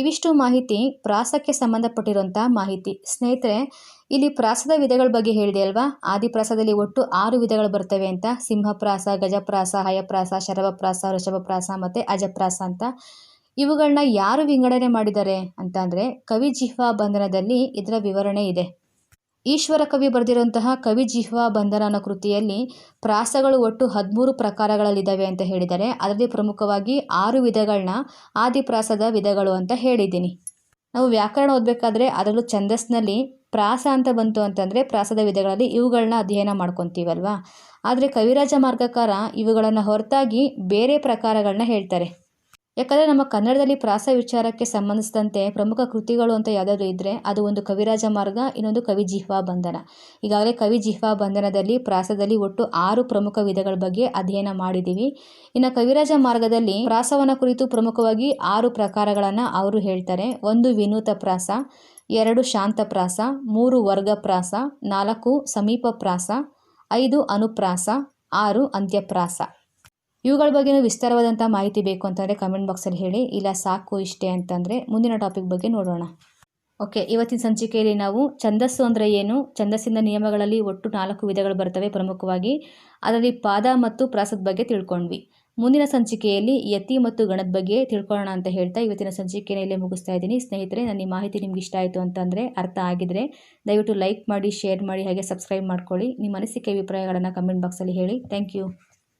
ಇವಿಷ್ಟು ಮಾಹಿತಿ ಪ್ರಾಸಕ್ಕೆ ಸಂಬಂಧಪಟ್ಟಿರುವಂಥ ಮಾಹಿತಿ. ಸ್ನೇಹಿತರೆ, ಇಲ್ಲಿ ಪ್ರಾಸದ ವಿಧಗಳ ಬಗ್ಗೆ ಹೇಳಿದೆ ಅಲ್ವಾ? ಆದಿಪ್ರಾಸದಲ್ಲಿ ಒಟ್ಟು ಆರು ವಿಧಗಳು ಬರ್ತವೆ ಅಂತ. ಸಿಂಹಪ್ರಾಸ, ಗಜಪ್ರಾಸ, ಹಯಪ್ರಾಸ, ಶರವಪ್ರಾಸ ವೃಷಭಪ್ರಾಸ ಮತ್ತು ಅಜಪ್ರಾಸ ಅಂತ. ಇವುಗಳನ್ನ ಯಾರು ವಿಂಗಡಣೆ ಮಾಡಿದ್ದಾರೆ ಅಂತ ಅಂದರೆ ಕವಿ ಜಿಹ್ವಾ ಬಂಧನದಲ್ಲಿ ಇದರ ವಿವರಣೆ ಇದೆ. ಈಶ್ವರ ಕವಿ ಬರೆದಿರುವಂತಹ ಕವಿ ಜಿಹ್ವಾ ಬಂಧನ ಕೃತಿಯಲ್ಲಿ ಪ್ರಾಸಗಳು ಒಟ್ಟು ಹದಿಮೂರು ಪ್ರಕಾರಗಳಲ್ಲಿದ್ದಾವೆ ಅಂತ ಹೇಳಿದ್ದಾರೆ. ಅದರಲ್ಲಿ ಪ್ರಮುಖವಾಗಿ ಆರು ವಿಧಗಳನ್ನ ಆದಿಪ್ರಾಸದ ವಿಧಗಳು ಅಂತ ಹೇಳಿದ್ದೀನಿ. ನಾವು ವ್ಯಾಕರಣ ಓದಬೇಕಾದ್ರೆ ಅದರಲ್ಲೂ ಛಂದಸ್ಸಿನಲ್ಲಿ ಪ್ರಾಸ ಅಂತ ಬಂತು ಅಂತಂದರೆ ಪ್ರಾಸದ ವಿಧಗಳಲ್ಲಿ ಇವುಗಳನ್ನ ಅಧ್ಯಯನ ಮಾಡ್ಕೊತೀವಲ್ವಾ? ಆದರೆ ಕವಿರಾಜ ಮಾರ್ಗಕಾರ ಇವುಗಳನ್ನು ಹೊರತಾಗಿ ಬೇರೆ ಪ್ರಕಾರಗಳನ್ನ ಹೇಳ್ತಾರೆ. ಯಾಕಂದರೆ ನಮ್ಮ ಕನ್ನಡದಲ್ಲಿ ಪ್ರಾಸ ವಿಚಾರಕ್ಕೆ ಸಂಬಂಧಿಸಿದಂತೆ ಪ್ರಮುಖ ಕೃತಿಗಳು ಅಂತ ಯಾವುದಾದ್ರು ಇದ್ದರೆ ಅದು ಒಂದು ಕವಿರಾಜ ಮಾರ್ಗ, ಇನ್ನೊಂದು ಕವಿ ಜಿಹ್ವಾ ಬಂಧನ. ಈಗಾಗಲೇ ಕವಿ ಜಿಹ್ವಾ ಬಂಧನದಲ್ಲಿ ಪ್ರಾಸದಲ್ಲಿ ಒಟ್ಟು ಆರು ಪ್ರಮುಖ ವಿಧಗಳ ಬಗ್ಗೆ ಅಧ್ಯಯನ ಮಾಡಿದ್ದೀವಿ ಇನ್ನು ಕವಿರಾಜ ಮಾರ್ಗದಲ್ಲಿ ಪ್ರಾಸವನ್ನು ಕುರಿತು ಪ್ರಮುಖವಾಗಿ ಆರು ಪ್ರಕಾರಗಳನ್ನು ಅವರು ಹೇಳ್ತಾರೆ. ಒಂದು ವಿನೂತ ಪ್ರಾಸ, ಎರಡು ಶಾಂತ ಪ್ರಾಸ, ಮೂರು ವರ್ಗ ಪ್ರಾಸ, ನಾಲ್ಕು ಸಮೀಪ ಪ್ರಾಸ, ಐದು ಅನುಪ್ರಾಸ, ಆರು ಅಂತ್ಯಪ್ರಾಸ ಇವುಗಳ ಬಗ್ಗೆನೂ ವಿಸ್ತಾರವಾದಂಥ ಮಾಹಿತಿ ಬೇಕು ಅಂತಂದರೆ ಕಮೆಂಟ್ ಬಾಕ್ಸಲ್ಲಿ ಹೇಳಿ. ಇಲ್ಲ ಸಾಕು ಇಷ್ಟೇ ಅಂತಂದರೆ ಮುಂದಿನ ಟಾಪಿಕ್ ಬಗ್ಗೆ ನೋಡೋಣ. ಓಕೆ ಇವತ್ತಿನ ಸಂಚಿಕೆಯಲ್ಲಿ ನಾವು ಛಂದಸ್ಸು ಅಂದರೆ ಏನು? ಛಂದಸ್ಸಿನ ನಿಯಮಗಳಲ್ಲಿ ಒಟ್ಟು ನಾಲ್ಕು ವಿಧಗಳು ಬರ್ತವೆ ಪ್ರಮುಖವಾಗಿ. ಅದರಲ್ಲಿ ಪಾದ ಮತ್ತು ಪ್ರಾಸದ ಬಗ್ಗೆ ತಿಳ್ಕೊಂಡ್ವಿ. ಮುಂದಿನ ಸಂಚಿಕೆಯಲ್ಲಿ ಯತಿ ಮತ್ತು ಗಣದ ಬಗ್ಗೆ ತಿಳ್ಕೊಳ್ಳೋಣ ಅಂತ ಹೇಳ್ತಾ ಇವತ್ತಿನ ಸಂಚಿಕೆಯನ್ನು ಇಲ್ಲೇ ಮುಗಿಸ್ತಾ ಇದ್ದೀನಿ. ಸ್ನೇಹಿತರೆ, ನನ್ನ ಈ ಮಾಹಿತಿ ನಿಮ್ಗೆ ಇಷ್ಟ ಆಯಿತು ಅಂತಂದರೆ ಅರ್ಥ ಆಗಿದ್ರೆ ದಯವಿಟ್ಟು ಲೈಕ್ ಮಾಡಿ ಶೇರ್ ಮಾಡಿ, ಹಾಗೆ ಸಬ್ಸ್ಕ್ರೈಬ್ ಮಾಡ್ಕೊಳ್ಳಿ. ನಿಮ್ಮ ಅನಿಸಿಕೆ, ಅಭಿಪ್ರಾಯಗಳನ್ನು ಕಮೆಂಟ್ ಬಾಕ್ಸಲ್ಲಿ ಹೇಳಿ. Thank you